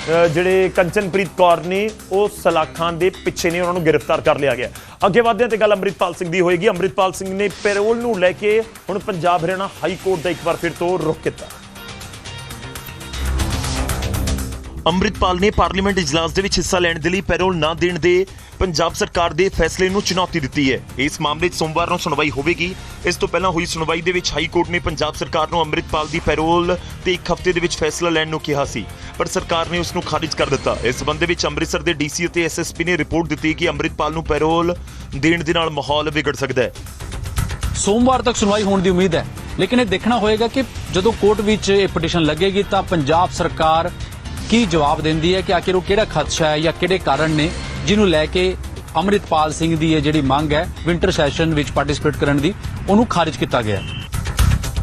ਜਿਹੜੇ ਕੰਚਨਪ੍ਰੀਤ ਕੌਰ ਨੇ, ਉਹ ਸਲਾਖਾਂ ਦੇ ਪਿੱਛੇ ਨੇ, ਉਹਨਾਂ ਨੂੰ ਗ੍ਰਿਫਤਾਰ ਕਰ ਲਿਆ ਗਿਆ। ਅੱਗੇ ਵਧਦੇ ਤੇ ਗੱਲ ਅੰਮ੍ਰਿਤਪਾਲ ਸਿੰਘ ਦੀ ਹੋਏਗੀ। ਅੰਮ੍ਰਿਤਪਾਲ ਸਿੰਘ ਨੇ ਪੈਰੋਲ ਨੂੰ ਲੈ ਕੇ ਹੁਣ ਪੰਜਾਬ ਹਰਿਆਣਾ ਹਾਈ ਕੋਰਟ ਦਾ ਇੱਕ ਵਾਰ ਫਿਰ ਤੋਂ ਰੁਖ ਕੀਤਾ। ਅੰਮ੍ਰਿਤਪਾਲ ਨੇ ਪਾਰਲੀਮੈਂਟ ਇਜਲਾਸ ਦੇ ਵਿੱਚ ਹਿੱਸਾ ਲੈਣ ਦੇ ਲਈ ਪੈਰੋਲ ਨਾ ਦੇਣ ਦੇ ਪੰਜਾਬ ਸਰਕਾਰ ਦੇ ਫੈਸਲੇ ਨੂੰ ਚੁਣੌਤੀ ਦਿੱਤੀ ਹੈ। ਇਸ ਮਾਮਲੇ 'ਚ ਸੋਮਵਾਰ ਨੂੰ ਸੁਣਵਾਈ ਹੋਵੇਗੀ। ਇਸ ਤੋਂ ਪਹਿਲਾਂ ਹੋਈ ਸੁਣਵਾਈ ਦੇ ਵਿੱਚ ਹਾਈ ਕੋਰਟ ਨੇ ਪੰਜਾਬ ਸਰਕਾਰ ਨੂੰ ਅੰਮ੍ਰਿਤਪਾਲ ਦੀ ਪੈਰੋਲ ਤੇ ਇੱਕ ਹਫ਼ਤੇ ਦੇ ਵਿੱਚ ਫੈਸਲਾ ਲੈਣ ਨੂੰ ਕਿਹਾ ਸੀ, ਪਰ ਸਰਕਾਰ ਨੇ ਉਸ ਨੂੰ ਖਾਰਿਜ ਕਰ ਦਿੱਤਾ। ਇਸ ਸਬੰਧ ਵਿੱਚ ਅੰਮ੍ਰਿਤਸਰ ਦੇ ਡੀਸੀ ਅਤੇ ਐਸਐਸਪੀ ਨੇ ਰਿਪੋਰਟ ਦਿੱਤੀ ਕਿ ਅੰਮ੍ਰਿਤਪਾਲ ਨੂੰ ਪੈਰੋਲ ਦੇਣ ਦੇ ਨਾਲ ਮਾਹੌਲ ਵਿਗੜ ਸਕਦਾ ਹੈ। ਸੋਮਵਾਰ ਤੱਕ ਸੁਣਵਾਈ ਹੋਣ ਦੀ ਉਮੀਦ ਹੈ, ਲੇਕਿਨ ਇਹ ਦੇਖਣਾ ਹੋਏਗਾ ਕਿ ਜਦੋਂ ਕੋਰਟ ਵਿੱਚ ਇਹ ਪਟੀਸ਼ਨ ਲੱਗੇਗੀ ਤਾਂ ਪੰਜਾਬ ਸਰਕਾਰ ਕੀ ਜਵਾਬ ਦਿੰਦੀ ਹੈ, ਕਿ ਆਖਿਰ ਉਹ ਕਿਹੜਾ ਖਦਸ਼ਾ ਹੈ ਜਾਂ ਕਿਹੜੇ ਕਾਰਨ ਨੇ। ਜਿਹਨੂੰ ਲੈ ਕੇ ਅੰਮ੍ਰਿਤਪਾਲ ਸਿੰਘ ਦੀ ਇਹ ਜਿਹੜੀ ਮੰਗ ਹੈ ਵਿੰਟਰ ਸੈਸ਼ਨ ਵਿੱਚ ਪਾਰਟਿਸਿਪੇਟ ਕਰਨ ਦੀ, ਉਹਨੂੰ ਖਾਰਜ ਕੀਤਾ ਗਿਆ ਹੈ।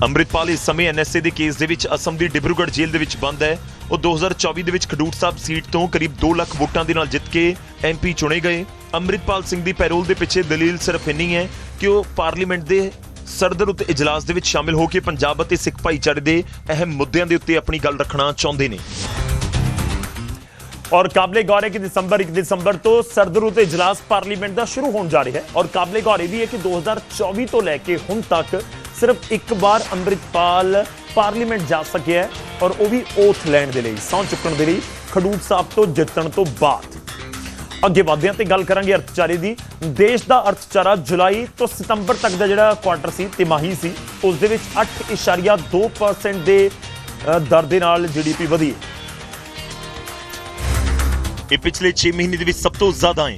ਅੰਮ੍ਰਿਤਪਾਲ ਇਸ ਸਮੇਂ ਐਨਐਸਏ ਦੇ ਕੇਸ ਦੇ ਵਿੱਚ ਅਸਮ ਦੀ ਡਿਬਰੂਗੜ੍ਹ ਜੇਲ੍ਹ ਦੇ ਵਿੱਚ ਬੰਦ ਹੈ। ਉਹ 2024 ਦੇ ਵਿੱਚ ਖਡੂਰ ਸਾਹਿਬ ਸੀਟ ਤੋਂ ਕਰੀਬ 2 ਲੱਖ ਵੋਟਾਂ ਦੇ ਨਾਲ ਜਿੱਤ ਕੇ ਐਮਪੀ ਚੁਣੇ ਗਏ। ਅੰਮ੍ਰਿਤਪਾਲ ਸਿੰਘ ਦੀ ਪੈਰੋਲ ਦੇ ਪਿੱਛੇ ਦਲੀਲ ਸਿਰਫ ਇੰਨੀ ਹੈ ਕਿ ਉਹ ਪਾਰਲੀਮੈਂਟ ਦੇ ਸਰਦਰ ਉੱਤੇ ਇਜਲਾਸ ਦੇ ਵਿੱਚ ਸ਼ਾਮਿਲ ਹੋ ਕੇ ਪੰਜਾਬ ਅਤੇ ਸਿੱਖ ਭਾਈਚਾਰੇ ਦੇ ਅਹਿਮ ਮੁੱਦਿਆਂ ਦੇ ਉੱਤੇ ਆਪਣੀ ਗੱਲ ਰੱਖਣਾ ਚਾਹੁੰਦੇ ਨੇ। ਔਰ ਕਾਬਲੇ ਗੌਰ ਹੈ ਕਿ ਦਸੰਬਰ 1 ਦਸੰਬਰ ਤੋਂ ਸਰਦਰੂ ਤੇ ਇਜਲਾਸ ਪਾਰਲੀਮੈਂਟ ਦਾ ਸ਼ੁਰੂ ਹੋਣ ਜਾ ਰਿਹਾ ਹੈ। ਔਰ ਕਾਬਲੇ ਗੌਰ ਇਹ ਵੀ ਹੈ ਕਿ 2024 ਤੋਂ ਲੈ ਕੇ ਹੁਣ ਤੱਕ ਸਿਰਫ ਇੱਕ ਵਾਰ ਅੰਮ੍ਰਿਤਪਾਲ ਪਾਰਲੀਮੈਂਟ ਜਾ ਸਕਿਆ ਔਰ ਉਹ ਵੀ ਓਥ ਲੈਣ ਦੇ ਲਈ, ਸਹੁੰ ਚੁੱਕਣ ਦੇ ਲਈ, ਖਡੂਰ ਸਾਹਿਬ ਤੋਂ ਜਿੱਤਣ ਤੋਂ ਬਾਅਦ। ਅੱਗੇ ਵਧਦੇ ਹਾਂ ਤੇ ਗੱਲ ਕਰਾਂਗੇ ਅਰਥਚਾਰੇ ਦੀ। ਦੇਸ਼ ਦਾ ਅਰਥਚਾਰਾ ਜੁਲਾਈ ਤੋਂ ਸਤੰਬਰ ਤੱਕ ਦਾ ਜਿਹੜਾ ਕੁਆਟਰ ਸੀ, ਤਿਮਾਹੀ ਸੀ, ਉਸ ਦੇ ਵਿੱਚ 8.2% ਦੇ ਦਰ ਦੇ ਨਾਲ ਜੀਡੀਪੀ ਵਧੀ। ਹੈ ਇਹ ਪਿਛਲੇ 6 ਮਹੀਨੇ ਦੇ ਵਿੱਚ ਸਭ ਤੋਂ ਜ਼ਿਆਦਾ ਹੈ।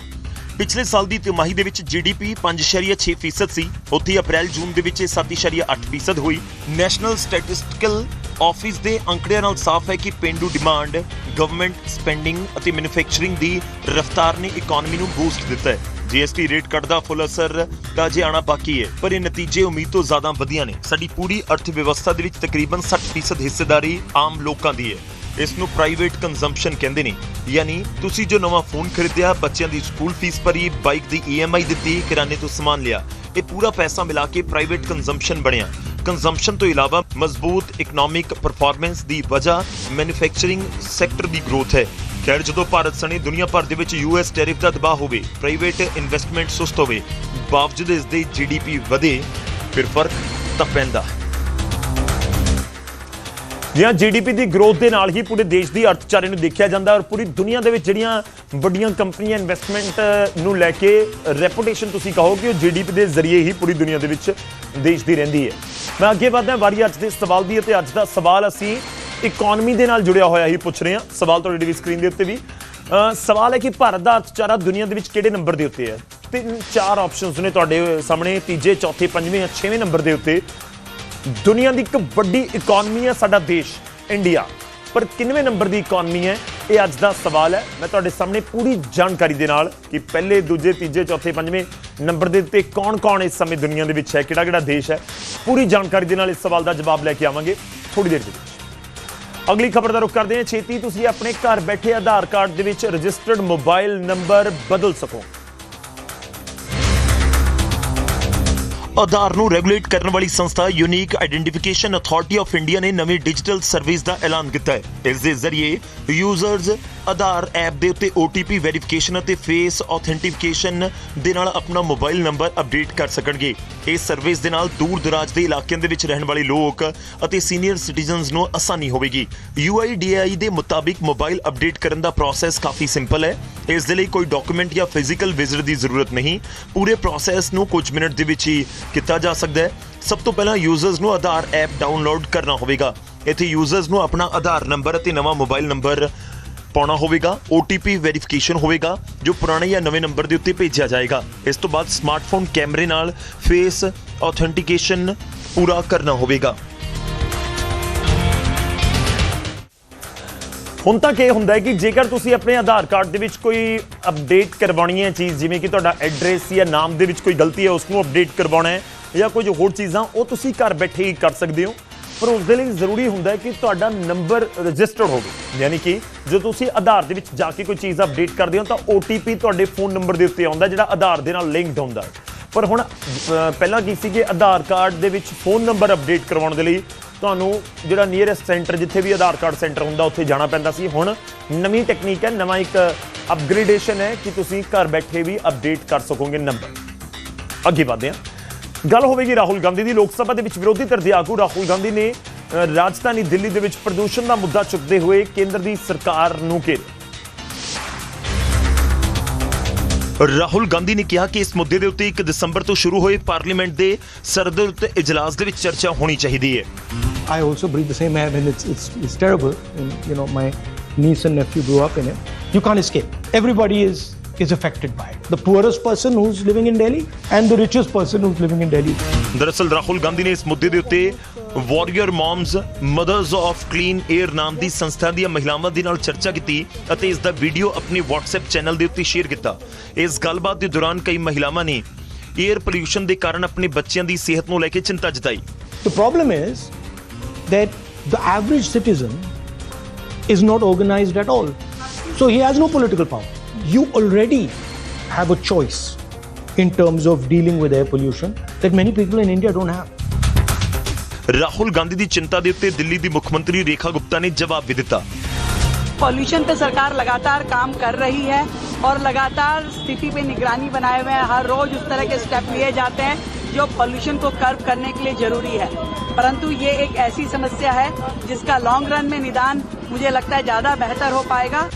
ਪਿਛਲੇ ਸਾਲ ਦੀ ਤਿਮਾਹੀ ਦੇ ਵਿੱਚ ਜੀਡੀਪੀ 5.6% ਸੀ। ਉੱਥੇ ਅਪ੍ਰੈਲ, ਜੂਨ ਦੇ ਵਿੱਚ ਇਹ 7.8% ਹੋਈ। ਨੈਸ਼ਨਲ ਸਟੈਟਿਸਟੀਕਲ ਆਫਿਸ ਦੇ ਅੰਕੜਿਆਂ ਨਾਲ ਸਾਫ਼ ਹੈ ਕਿ ਪੇਂਡੂ ਡਿਮਾਂਡ ਗਵਰਨਮੈਂਟ ਸਪੈਂਡਿੰਗ ਅਤੇ ਮੈਨੂਫੈਕਚਰਿੰਗ ਦੀ ਰਫ਼ਤਾਰ ਨੇ ਇਕਨੋਮੀ ਨੂੰ ਬੂਸਟ ਦਿੱਤਾ ਹੈ। ਜੀਐਸਟੀ ਰੇਟ ਕੱਟ ਦਾ ਫੁੱਲ ਅਸਰ ਤਾਂ ਅਜੇ ਆਣਾ ਬਾਕੀ ਹੈ। ਪਰ ਇਹ ਨਤੀਜੇ ਉਮੀਦ ਤੋਂ ਜ਼ਿਆਦਾ ਵਧੀਆ ਨੇ। ਸਾਡੀ ਪੂਰੀ ਅਰਥ ਵਿਵਸਥਾ ਦੇ ਵਿੱਚ ਤਕਰੀਬਨ 60% ਹਿੱਸੇਦਾਰੀ ਆਮ ਲੋਕਾਂ ਦੀ ਹੈ। ਇਸ ਨੂੰ ਪ੍ਰਾਈਵੇਟ ਕੰਜ਼ੰਪਸ਼ਨ ਕਹਿੰਦੇ ਨੇ। ਯਾਨੀ ਤੁਸੀਂ ਜੋ ਨਵਾਂ ਫੋਨ ਖਰੀਦਿਆ, ਬੱਚਿਆਂ ਦੀ ਸਕੂਲ ਫੀਸ ਭਰੀ ਬਾਈਕ ਦੀ ਈਐਮਆਈ ਦਿੱਤੀ ਕਿਰਾਣੇ ਤੋਂ ਸਮਾਨ ਲਿਆ, ਇਹ ਪੂਰਾ ਪੈਸਾ ਮਿਲਾ ਕੇ ਪ੍ਰਾਈਵੇਟ ਕੰਜ਼ੰਪਸ਼ਨ ਬਣਿਆ। ਕੰਜ਼ੰਪਸ਼ਨ ਤੋਂ ਇਲਾਵਾ ਮਜ਼ਬੂਤ ਇਕਨੋਮਿਕ ਪਰਫਾਰਮੈਂਸ ਦੀ ਵਜ੍ਹਾ ਮੈਨੂਫੈਕਚਰਿੰਗ ਸੈਕਟਰ ਦੀ ਗਰੋਥ ਹੈ। ਖੈਰ, ਜਦੋਂ ਭਾਰਤ ਸਣੇ ਦੁਨੀਆ ਭਰ ਦੇ ਵਿੱਚ ਯੂਐਸ ਟੈਰਿਫ ਦਾ ਦਬਾਅ ਹੋਵੇ ਪ੍ਰਾਈਵੇਟ ਇਨਵੈਸਟਮੈਂਟ ਸੁਸਤ ਹੋਵੇ, ਬਾਵਜੂਦ ਇਸ ਦੇ ਜੀਡੀਪੀ ਵਧੇ, ਫਿਰ ਫ਼ਰਕ ਤਾਂ ਪੈਂਦਾ। ਜਿਹਾਂ ਜੀਡੀਪੀ ਦੀ ਗਰੋਥ ਦੇ ਨਾਲ ਹੀ ਪੂਰੇ ਦੇਸ਼ ਦੀ ਅਰਥਚਾਰੇ ਨੂੰ ਦੇਖਿਆ ਜਾਂਦਾ ਔਰ ਪੂਰੀ ਦੁਨੀਆ ਦੇ ਵਿੱਚ ਜਿਹੜੀਆਂ ਵੱਡੀਆਂ ਕੰਪਨੀਆਂ ਇਨਵੈਸਟਮੈਂਟ ਨੂੰ ਲੈ ਕੇ ਰੈਪੂਟੇਸ਼ਨ ਤੁਸੀਂ ਕਹੋ ਕਿ ਉਹ ਜੀਡੀਪੀ ਦੇ ਜ਼ਰੀਏ ਹੀ ਪੂਰੀ ਦੁਨੀਆ ਦੇ ਵਿੱਚ ਦੇਸ਼ ਦੀ ਰਹਿੰਦੀ ਹੈ। ਮੈਂ ਅੱਗੇ ਵਧਦਾ, ਵਾਰੀ ਅੱਜ ਦੇ ਸਵਾਲ ਦੀ ਅਤੇ ਅੱਜ ਦਾ ਸਵਾਲ ਅਸੀਂ ਇਕਨੋਮੀ ਦੇ ਨਾਲ ਜੁੜਿਆ ਹੋਇਆ ਹੀ ਪੁੱਛ ਰਹੇ ਹਾਂ। ਸਵਾਲ ਤੁਹਾਡੀ ਟੀਵੀ ਸਕਰੀਨ ਦੇ ਉੱਤੇ ਵੀ। ਸਵਾਲ ਹੈ ਕਿ ਭਾਰਤ ਦਾ ਅਰਥਚਾਰਾ ਦੁਨੀਆ ਦੇ ਵਿੱਚ ਕਿਹੜੇ ਨੰਬਰ ਦੇ ਉੱਤੇ ਹੈ? ਤਿੰਨ ਚਾਰ ਆਪਸ਼ਨਸ ਨੇ ਤੁਹਾਡੇ ਸਾਹਮਣੇ, ਤੀਜੇ, ਚੌਥੇ, ਪੰਜਵੇਂ ਜਾਂ ਛੇਵੇਂ ਨੰਬਰ ਦੇ ਉੱਤੇ। ਦੁਨੀਆ ਦੀ ਇੱਕ ਵੱਡੀ ਇਕਨੋਮੀ ਹੈ ਸਾਡਾ ਦੇਸ਼ ਇੰਡੀਆ ਪਰ ਕਿੰਨਵੇਂ ਨੰਬਰ ਦੀ ਇਕਨੋਮੀ ਹੈ? ਇਹ ਅੱਜ ਦਾ ਸਵਾਲ ਹੈ। ਮੈਂ ਤੁਹਾਡੇ ਸਾਹਮਣੇ ਪੂਰੀ ਜਾਣਕਾਰੀ ਦੇ ਨਾਲ ਕਿ ਪਹਿਲੇ, ਦੂਜੇ, ਤੀਜੇ, ਚੌਥੇ, ਪੰਜਵੇਂ ਨੰਬਰ ਦੇ ਉੱਤੇ ਕੌਣ-ਕੌਣ ਇਸ ਸਮੇਂ ਦੁਨੀਆ ਦੇ ਵਿੱਚ ਹੈ? ਕਿਹੜਾ-ਕਿਹੜਾ ਦੇਸ਼ ਹੈ? ਪੂਰੀ ਜਾਣਕਾਰੀ ਦੇ ਨਾਲ ਇਸ ਸਵਾਲ ਦਾ ਜਵਾਬ ਲੈ ਕੇ ਆਵਾਂਗੇ ਥੋੜੀ ਦੇਰ ਦੇ ਵਿੱਚ। ਅਗਲੀ ਖਬਰ ਦਾ ਰੁਖ ਕਰਦੇ ਹਾਂ। ਛੇਤੀ ਤੁਸੀਂ ਆਪਣੇ ਘਰ ਬੈਠੇ ਆਧਾਰ ਕਾਰਡ ਦੇ ਵਿੱਚ ਰਜਿਸਟਰਡ ਮੋਬਾਈਲ ਨੰਬਰ ਬਦਲ ਸਕੋ। ਆਧਾਰ ਨੂੰ ਰੈਗੂਲੇਟ ਕਰਨ ਵਾਲੀ ਸੰਸਥਾ unique identification authority of India ਨੇ ਨਵੀਂ ਡਿਜੀਟਲ ਸਰਵਿਸ ਦਾ ਐਲਾਨ ਕੀਤਾ ਹੈ। ਇਸ ਦੇ ਜ਼ਰੀਏ ਯੂਜ਼ਰਸ ਆਧਾਰ ਐਪ ਦੇ ਉੱਤੇ OTP ਵੈਰੀਫਿਕੇਸ਼ਨ ਅਤੇ ਫੇਸ ਆਥੈਂਟੀਫਿਕੇਸ਼ਨ ਦੇ ਨਾਲ ਆਪਣਾ ਮੋਬਾਈਲ ਨੰਬਰ ਅਪਡੇਟ ਕਰ ਸਕਣਗੇ। ਇਸ ਸਰਵਿਸ ਦੇ ਨਾਲ ਦੂਰ ਦਰਾਜ ਦੇ ਇਲਾਕਿਆਂ ਦੇ ਵਿੱਚ ਰਹਿਣ ਵਾਲੇ ਲੋਕ ਅਤੇ ਸੀਨੀਅਰ ਸਿਟੀਜ਼ਨਸ ਨੂੰ ਆਸਾਨੀ ਹੋਵੇਗੀ। UIDAI ਦੇ ਮੁਤਾਬਿਕ ਮੋਬਾਈਲ ਅਪਡੇਟ ਕਰਨ ਦਾ ਪ੍ਰੋਸੈਸ ਕਾਫੀ ਸਿੰਪਲ ਹੈ। ਇਸ ਦੇ ਲਈ ਕੋਈ ਡਾਕੂਮੈਂਟ ਜਾਂ ਫਿਜ਼ੀਕਲ ਵਿਜ਼ਿਟ ਦੀ ਜ਼ਰੂਰਤ ਨਹੀਂ। ਪੂਰੇ ਪ੍ਰੋਸੈਸ ਨੂੰ ਕੁਝ ਮਿੰਟ ਦੇ ਵਿੱਚ ਹੀ ਕੀਤਾ ਜਾ ਸਕਦਾ ਹੈ। ਸਭ ਤੋਂ ਪਹਿਲਾਂ ਯੂਜ਼ਰਸ ਨੂੰ ਆਧਾਰ ਐਪ ਡਾਊਨਲੋਡ ਕਰਨਾ ਹੋਵੇਗਾ। ਇੱਥੇ ਯੂਜ਼ਰਸ ਨੂੰ ਆਪਣਾ ਆਧਾਰ ਨੰਬਰ ਅਤੇ ਨਵਾਂ ਮੋਬਾਈਲ ਨੰਬਰ ਪਾਉਣਾ ਹੋਵੇਗਾ OTP ਵੈਰੀਫਿਕੇਸ਼ਨ ਹੋਵੇਗਾ, ਜੋ ਪੁਰਾਣੇ ਜਾਂ ਨਵੇਂ ਨੰਬਰ ਦੇ ਉੱਤੇ ਭੇਜਿਆ ਜਾਏਗਾ। ਇਸ ਤੋਂ ਬਾਅਦ ਸਮਾਰਟਫੋਨ ਕੈਮਰੇ ਨਾਲ ਫੇਸ ਆਥੈਂਟੀਕੇਸ਼ਨ ਪੂਰਾ ਕਰਨਾ ਹੋਵੇਗਾ। ਹੁਣ ਤੱਕ ਇਹ ਹੁੰਦਾ ਹੈ ਕਿ ਜੇਕਰ ਤੁਸੀਂ ਆਪਣੇ ਆਧਾਰ ਕਾਰਡ ਦੇ ਵਿੱਚ ਕੋਈ ਅਪਡੇਟ ਕਰਵਾਉਣੀ ਹੈ ਚੀਜ਼, ਜਿਵੇਂ ਕਿ ਤੁਹਾਡਾ ਐਡਰੈਸ ਜਾਂ ਨਾਮ ਦੇ ਵਿੱਚ ਕੋਈ ਗਲਤੀ ਹੈ ਉਸ ਨੂੰ ਅਪਡੇਟ ਕਰਵਾਉਣਾ ਹੈ ਜਾਂ ਕੁਝ ਹੋਰ ਚੀਜ਼ਾਂ, ਉਹ ਤੁਸੀਂ ਘਰ ਬੈਠੇ ਹੀ ਕਰ ਸਕਦੇ ਹੋ। ਪਰ ਉਸ ਦੇ ਲਈ ਜ਼ਰੂਰੀ ਹੁੰਦਾ ਹੈ ਕਿ ਤੁਹਾਡਾ ਨੰਬਰ ਰਜਿਸਟਰਡ ਹੋਵੇ। ਯਾਨੀ ਕਿ ਜਦੋਂ ਤੁਸੀਂ ਆਧਾਰ ਦੇ ਵਿੱਚ ਜਾ ਕੇ ਕੋਈ ਚੀਜ਼ ਅਪਡੇਟ ਕਰਦੇ ਹੋ ਤਾਂ OTP ਤੁਹਾਡੇ ਫੋਨ ਨੰਬਰ ਦੇ ਉੱਤੇ ਆਉਂਦਾ, ਜਿਹੜਾ ਆਧਾਰ ਦੇ ਨਾਲ ਲਿੰਕਡ ਹੁੰਦਾ ਹੈ। ਪਰ ਹੁਣ ਪਹਿਲਾਂ ਕੀ ਸੀ ਕਿ ਆਧਾਰ ਕਾਰਡ ਦੇ ਵਿੱਚ ਫੋਨ ਨੰਬਰ ਅਪਡੇਟ ਕਰਵਾਉਣ ਦੇ ਲਈ ਤੁਹਾਨੂੰ ਜਿਹੜਾ ਨੀਅਰੈਸਟ ਸੈਂਟਰ ਜਿੱਥੇ ਵੀ ਆਧਾਰ ਕਾਰਡ ਸੈਂਟਰ ਹੁੰਦਾ, ਉੱਥੇ ਜਾਣਾ ਪੈਂਦਾ ਸੀ। ਹੁਣ ਨਵੀਂ ਟੈਕਨੀਕ ਹੈ, ਨਵਾਂ ਇੱਕ ਅਪਗ੍ਰੇਡੇਸ਼ਨ ਹੈ ਕਿ ਤੁਸੀਂ ਘਰ ਬੈਠੇ ਵੀ ਅਪਡੇਟ ਕਰ ਸਕੋਗੇ ਨੰਬਰ ਅੱਗੇ ਵਧਦੇ ਹਾਂ। ਗੱਲ ਹੋਵੇਗੀ ਰਾਹੁਲ ਗਾਂਧੀ ਦੀ ਲੋਕ ਸਭਾ ਦੇ ਵਿੱਚ ਵਿਰੋਧੀ ਧਿਰ ਦੇ ਆਗੂ ਰਾਹੁਲ ਗਾਂਧੀ ਨੇ ਰਾਜਧਾਨੀ ਦਿੱਲੀ ਦੇ ਵਿੱਚ ਪ੍ਰਦੂਸ਼ਣ ਦਾ ਮੁੱਦਾ ਚੁੱਕਦੇ ਹੋਏ ਕੇਂਦਰ ਦੀ ਸਰਕਾਰ ਨੂੰ ਘੇਰਿਆ ਰਾਹੁਲ ਗਾਂਧੀ ਨੇ ਕਿਹਾ ਕਿ ਇਸ ਮੁੱਦੇ ਦੇ ਉੱਤੇ 1 ਦਸੰਬਰ ਤੋਂ ਸ਼ੁਰੂ ਹੋਏ ਪਾਰਲੀਮੈਂਟ ਦੇ ਸਰਦਰਦ ਇਜਲਾਸ ਦੇ ਵਿੱਚ ਚਰਚਾ ਹੋਣੀ ਚਾਹੀਦੀ ਹੈ I also breathe the same air and it's, it's, it's terrible. And, you know, my niece and nephew grew up in it. You can't escape. Everybody is, is affected by it. The poorest person who's living in Delhi and the richest person who's living in Delhi. ਦਰਅਸਲ ਰਾਹੁਲ ਗਾਂਧੀ ਨੇ ਇਸ ਮੁੱਦੇ ਦੇ ਉੱਤੇ warrior moms mothers of clean air ਨਾਮ ਦੀ ਸੰਸਥਾ ਦੀਆਂ ਮਹਿਲਾਵਾਂ ਦੇ ਨਾਲ ਚਰਚਾ ਕੀਤੀ ਅਤੇ ਇਸ ਦਾ ਵੀਡੀਓ ਆਪਣੇ WhatsApp ਚੈਨਲ ਦੇ ਉੱਤੇ ਸ਼ੇਅਰ ਕੀਤਾ ਇਸ ਗੱਲਬਾਤ ਦੇ ਦੌਰਾਨ ਕਈ ਮਹਿਲਾਵਾਂ ਨੇ 에ਅਰ ਪੋਲੂਸ਼ਨ ਦੇ ਕਾਰਨ ਆਪਣੇ ਬੱਚਿਆਂ ਦੀ ਸਿਹਤ ਨੂੰ ਲੈ ਕੇ ਚਿੰਤਾ ਜਤਾਈ The problem is that the average citizen is not organized at all. So he has no political power. You already have a choice in terms of dealing with air pollution that many people in India don't have. Rahul Gandhi ਦੀ ਚਿੰਤਾ ਦੇ ਉੱਤੇ ਦਿੱਲੀ ਦੀ ਮੁੱਖ ਮੰਤਰੀ ਰੇਖਾ ਗੁਪਤਾ ਨੇ जवाब भी ਦਿੱਤਾ pollution पे सरकार लगातार काम कर रही है और लगातार स्थिति पे निगरानी बनाए हुए हैं हर रोज उस तरह के स्टेप लिए जाते हैं जो पॉल्यूशन को कर्व करने के लिए जरूरी है परंतु ये एक ऐसी समस्या है जिसका लॉन्ग रन में निदान मुझे लगता है ज़्यादा बेहतर हो पाएगा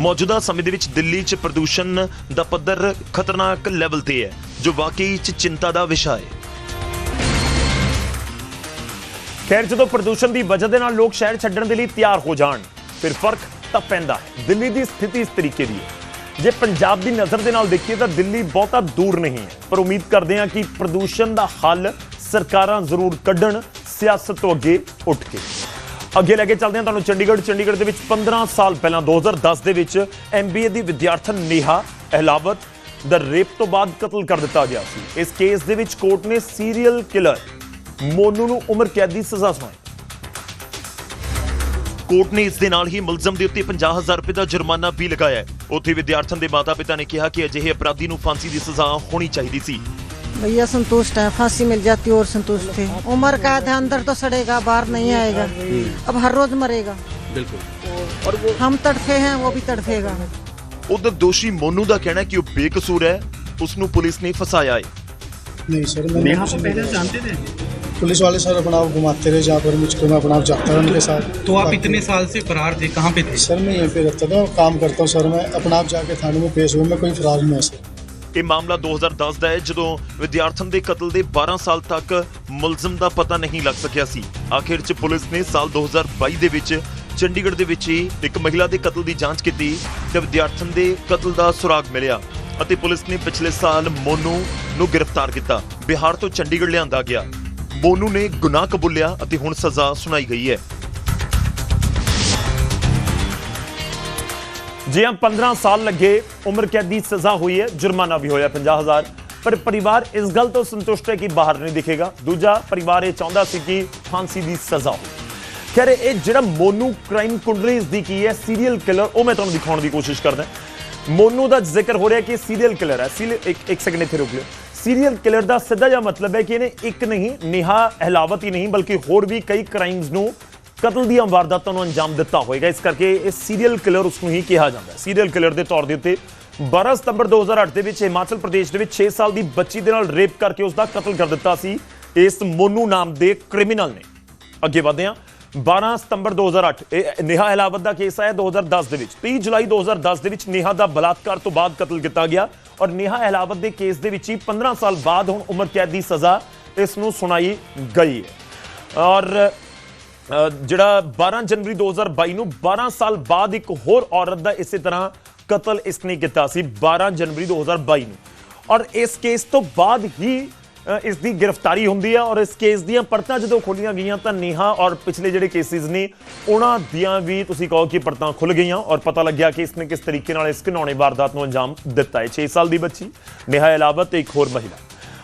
ਮੌਜੂਦਾ ਸਮੇਂ ਦੇ ਵਿੱਚ ਦਿੱਲੀ 'ਚ ਪ੍ਰਦੂਸ਼ਣ ਦਾ ਪੱਧਰ ਖਤਰਨਾਕ ਲੈਵਲ ਤੇ ਹੈ, ਜੋ ਵਾਕਈ 'ਚ ਚਿੰਤਾ ਦਾ ਵਿਸ਼ਾ ਹੈ। ਖੈਰ, ਜਦੋਂ ਪ੍ਰਦੂਸ਼ਣ ਦੀ ਵਜ੍ਹਾ ਦੇ ਨਾਲ ਲੋਕ ਸ਼ਹਿਰ ਛੱਡਣ ਦੇ ਲਈ ਤਿਆਰ ਹੋ ਜਾਣ, ਫਿਰ ਫ਼ਰਕ ਤਾਂ ਪੈਂਦਾ ਹੈ। ਦਿੱਲੀ ਦੀ ਸਥਿਤੀ ਇਸ ਤਰੀਕੇ ਦੀ ਹੈ। ਜੇ ਪੰਜਾਬ ਦੀ ਨਜ਼ਰ ਦੇ ਨਾਲ ਦੇਖੀਏ ਤਾਂ ਦਿੱਲੀ ਬਹੁਤਾ ਦੂਰ ਨਹੀਂ ਹੈ, ਪਰ ਉਮੀਦ ਕਰਦੇ ਹਾਂ ਕਿ ਪ੍ਰਦੂਸ਼ਣ ਦਾ ਹੱਲ ਸਰਕਾਰਾਂ ਜ਼ਰੂਰ ਕੱਢਣ, ਸਿਆਸਤ ਤੋਂ ਅੱਗੇ ਉੱਠ ਕੇ। ਅੱਗੇ ਲੈ ਕੇ ਚੱਲਦੇ ਹਾਂ ਤੁਹਾਨੂੰ ਚੰਡੀਗੜ੍ਹ। ਚੰਡੀਗੜ੍ਹ ਦੇ ਵਿੱਚ 15 ਸਾਲ ਪਹਿਲਾਂ 2010 ਦੇ ਵਿੱਚ ਐਮਬੀਏ ਦੀ ਵਿਦਿਆਰਥਣ ਨੇਹਾ ਅਹਿਲਾਵਤ ਦਾ ਰੇਪ ਤੋਂ ਬਾਅਦ ਕਤਲ ਕਰ ਦਿੱਤਾ ਗਿਆ ਸੀ। ਇਸ ਕੇਸ ਦੇ ਵਿੱਚ ਕੋਰਟ ਨੇ ਸੀਰੀਅਲ ਕਿਲਰ ਮੋਨੂ ਨੂੰ ਉਮਰ ਕੈਦ ਦੀ ਸਜ਼ਾ ਸੁਣਾਈ। ਕੋਰਟ ਨੇ ਇਸ ਦੇ ਨਾਲ ਹੀ ਮੁਲਜ਼ਮ ਦੇ ਉੱਤੇ 50000 ਰੁਪਏ ਦਾ ਜੁਰਮਾਨਾ ਵੀ ਲਗਾਇਆ ਉੱਥੇ ਵਿਦਿਆਰਥਣ ਦੇ ਮਾਤਾ-ਪਿਤਾ ਨੇ ਕਿਹਾ ਕਿ ਅਜਿਹੇ ਅਪਰਾਧੀ ਨੂੰ ਫਾਂਸੀ ਦੀ ਸਜ਼ਾ ਹੋਣੀ ਚਾਹੀਦੀ ਸੀ। भैया संतुष्ट है फांसी मिल जाती और संतुष्ट थे उम्र कैद है अंदर तो सड़ेगा बाहर नहीं आएगा अब हर रोज मरेगा ਬਿਲਕੁਲ हम तड़फे हैं वो भी तड़फेगा ਉਧਰ ਦੋਸ਼ੀ ਮੋਨੂ ਦਾ ਕਹਿਣਾ ਹੈ ਕਿ ਉਹ ਬੇਕਸੂਰ ਹੈ ਉਸ ਨੂੰ ਪੁਲਿਸ ਨੇ ਫਸਾਇਆ ਹੈ नहीं सर मैंने कुछ नहीं किया। जानते थे पुलिस वाले सर अपना आप घुमाते रहे जहाँ पर मुझको मैं अपना आप जाता रहा उनके साथ तो आप इतने साल से फरार थे कहाँ पे थे सर मैं यहीं पे रहता था काम करता हूँ सर मैं अपना आप जाके थाने में पेश हुआ मैं कोई फरार नहीं है सर ਇਹ ਮਾਮਲਾ 2010 ਦਾ ਹੈ, ਜਦੋਂ ਵਿਦਿਆਰਥਣ ਦੇ ਕਤਲ ਦੇ 12 ਸਾਲ ਤੱਕ ਮੁਲਜ਼ਮ ਦਾ ਪਤਾ ਨਹੀਂ ਲੱਗ ਸਕਿਆ ਸੀ। ਆਖਿਰ 'ਚ ਪੁਲਿਸ ਨੇ ਸਾਲ 2022 ਦੇ ਵਿੱਚ ਚੰਡੀਗੜ੍ਹ ਦੇ ਵਿੱਚ ਹੀ ਇੱਕ ਮਹਿਲਾ ਦੇ ਕਤਲ ਦੀ ਜਾਂਚ ਕੀਤੀ ਤੇ ਵਿਦਿਆਰਥਣ ਦੇ ਕਤਲ ਦਾ ਸੁਰਾਗ ਮਿਲਿਆ ਅਤੇ ਪੁਲਿਸ ਨੇ ਪਿਛਲੇ ਸਾਲ ਮੋਨੂ ਨੂੰ ਗ੍ਰਿਫਤਾਰ ਕੀਤਾ। ਬਿਹਾਰ ਤੋਂ ਚੰਡੀਗੜ੍ਹ ਲਿਆਂਦਾ ਗਿਆ। ਮੋਨੂ ਨੇ ਗੁਨਾਹ ਕਬੂਲਿਆ ਅਤੇ ਹੁਣ ਸਜ਼ਾ ਸੁਣਾਈ ਗਈ ਹੈ। ਜੀ ਹਾਂ 15 ਸਾਲ ਲੱਗੇ, ਉਮਰ ਕੈਦ ਦੀ ਸਜ਼ਾ ਹੋਈ ਹੈ, ਜੁਰਮਾਨਾ ਵੀ ਹੋਇਆ 50000 ਪਰ ਪਰਿਵਾਰ ਇਸ ਗੱਲ ਤੋਂ ਸੰਤੁਸ਼ਟ ਹੈ ਕਿ ਬਾਹਰ ਨਹੀਂ ਦਿਖੇਗਾ। ਦੂਜਾ, ਪਰਿਵਾਰ ਇਹ ਚਾਹੁੰਦਾ ਸੀ ਕਿ ਫਾਂਸੀ ਦੀ ਸਜ਼ਾ ਹੋਵੇ। ਖੈਰ, ਇਹ ਜਿਹੜਾ ਮੋਨੂ ਕ੍ਰਾਈਮ ਕੁੰਡਲੀਜ਼ ਦੀ ਕੀ ਹੈ ਸੀਰੀਅਲ ਕਿਲਰ ਉਹ ਮੈਂ ਤੁਹਾਨੂੰ ਦਿਖਾਉਣ ਦੀ ਕੋਸ਼ਿਸ਼ ਕਰਦਾ। ਮੋਨੂ ਦਾ ਜ਼ਿਕਰ ਹੋ ਰਿਹਾ ਕਿ ਸੀਰੀਅਲ ਕਿਲਰ ਹੈ। ਸੀਰੀਅਲ ਇੱਕ ਇੱਕ ਸੈਕਿੰਡ ਇੱਥੇ ਰੁਕ ਲਿਓ ਸੀਰੀਅਲ ਕਿਲਰ ਦਾ ਸਿੱਧਾ ਜਿਹਾ ਮਤਲਬ ਹੈ ਕਿ ਇਹਨੇ ਇੱਕ ਨਹੀਂ, ਨਿਹਾ ਅਹਲਾਵਤ ਹੀ ਨਹੀਂ, ਬਲਕਿ ਹੋਰ ਵੀ ਕਈ ਕ੍ਰਾਈਮਸ ਨੂੰ ਕਤਲ ਦੀਆਂ ਵਾਰਦਾਤਾਂ ਨੂੰ ਅੰਜਾਮ ਦਿੱਤਾ ਹੋਵੇਗਾ ਇਸ ਕਰਕੇ ਇਹ ਸੀਰੀਅਲ ਕਿਲਰ ਉਸ ਨੂੰ ਹੀ ਕਿਹਾ ਜਾਂਦਾ ਹੈ। ਸੀਰੀਅਲ ਕਿਲਰ ਦੇ ਤੌਰ ਦੇ ਉੱਤੇ 12 ਸਤੰਬਰ 2008 ਦੇ ਵਿੱਚ ਹਿਮਾਚਲ ਪ੍ਰਦੇਸ਼ ਦੇ ਵਿੱਚ 6 ਸਾਲ ਦੀ ਬੱਚੀ ਦੇ ਨਾਲ ਰੇਪ ਕਰਕੇ ਉਸ ਦਾ ਕਤਲ ਕਰ ਦਿੱਤਾ ਸੀ। ਇਸ ਮੋਨੂ ਨਾਮ ਦੇ ਕ੍ਰਿਮੀਨਲ ਨੇ। ਅੱਗੇ ਵਧਦੇ ਹਾਂ। 12 ਸਤੰਬਰ 2008 ਇਹ ਨੇਹਾ ਅਹਲਾਵਤ ਦਾ ਕੇਸ ਆਇਆ 2010 ਦੇ ਵਿੱਚ। 30 ਜੁਲਾਈ 2010 ਦੇ ਵਿੱਚ ਨੇਹਾ ਦਾ ਬਲਾਤਕਾਰ ਤੋਂ ਬਾਅਦ ਕਤਲ ਕੀਤਾ ਗਿਆ ਔਰ ਨੇਹਾ ਅਹਲਾਵਤ ਦੇ ਕੇਸ ਦੇ ਵਿੱਚ ਹੀ 15 ਸਾਲ ਬਾਅਦ ਹੁਣ ਉਮਰ ਕੈਦ ਦੀ ਸਜ਼ਾ ਇਸ ਨੂੰ ਸੁਣਾਈ ਗਈ ਹੈ। ਔਰ ਜਿਹੜਾ 12 ਜਨਵਰੀ 2022 ਨੂੰ 12 ਸਾਲ ਬਾਅਦ ਇੱਕ ਹੋਰ ਔਰਤ ਦਾ ਇਸੇ ਤਰ੍ਹਾਂ ਕਤਲ ਇਸ ਨੇ ਕੀਤਾ ਸੀ 12 ਜਨਵਰੀ 2022 ਨੂੰ। ਔਰ ਇਸ ਕੇਸ ਤੋਂ ਬਾਅਦ ਹੀ ਇਸ ਦੀ ਗ੍ਰਿਫਤਾਰੀ ਹੁੰਦੀ ਹੈ ਔਰ ਇਸ ਕੇਸ ਦੀਆਂ ਪਰਤਾਂ ਜਦੋਂ ਖੋਲੀਆਂ ਗਈਆਂ ਤਾਂ ਨੇਹਾ ਔਰ ਪਿਛਲੇ ਜਿਹੜੇ ਕੇਸਿਸ ਨੇ, ਉਹਨਾਂ ਦੀਆਂ ਵੀ ਤੁਸੀਂ ਕਹੋ ਕਿ ਪਰਤਾਂ ਖੁੱਲ ਗਈਆਂ ਔਰ ਪਤਾ ਲੱਗਿਆ ਕਿ ਇਸਨੇ ਕਿਸ ਤਰੀਕੇ ਨਾਲ ਇਸ ਘਿਨਾਉਣੇ ਵਾਰਦਾਤ ਨੂੰ ਅੰਜਾਮ ਦਿੱਤਾ ਹੈ। 6 ਸਾਲ ਦੀ ਬੱਚੀ, ਨੇਹਾ ਇਲਾਵਤ ਤੇ ਇੱਕ ਹੋਰ ਮਹਿਲਾ।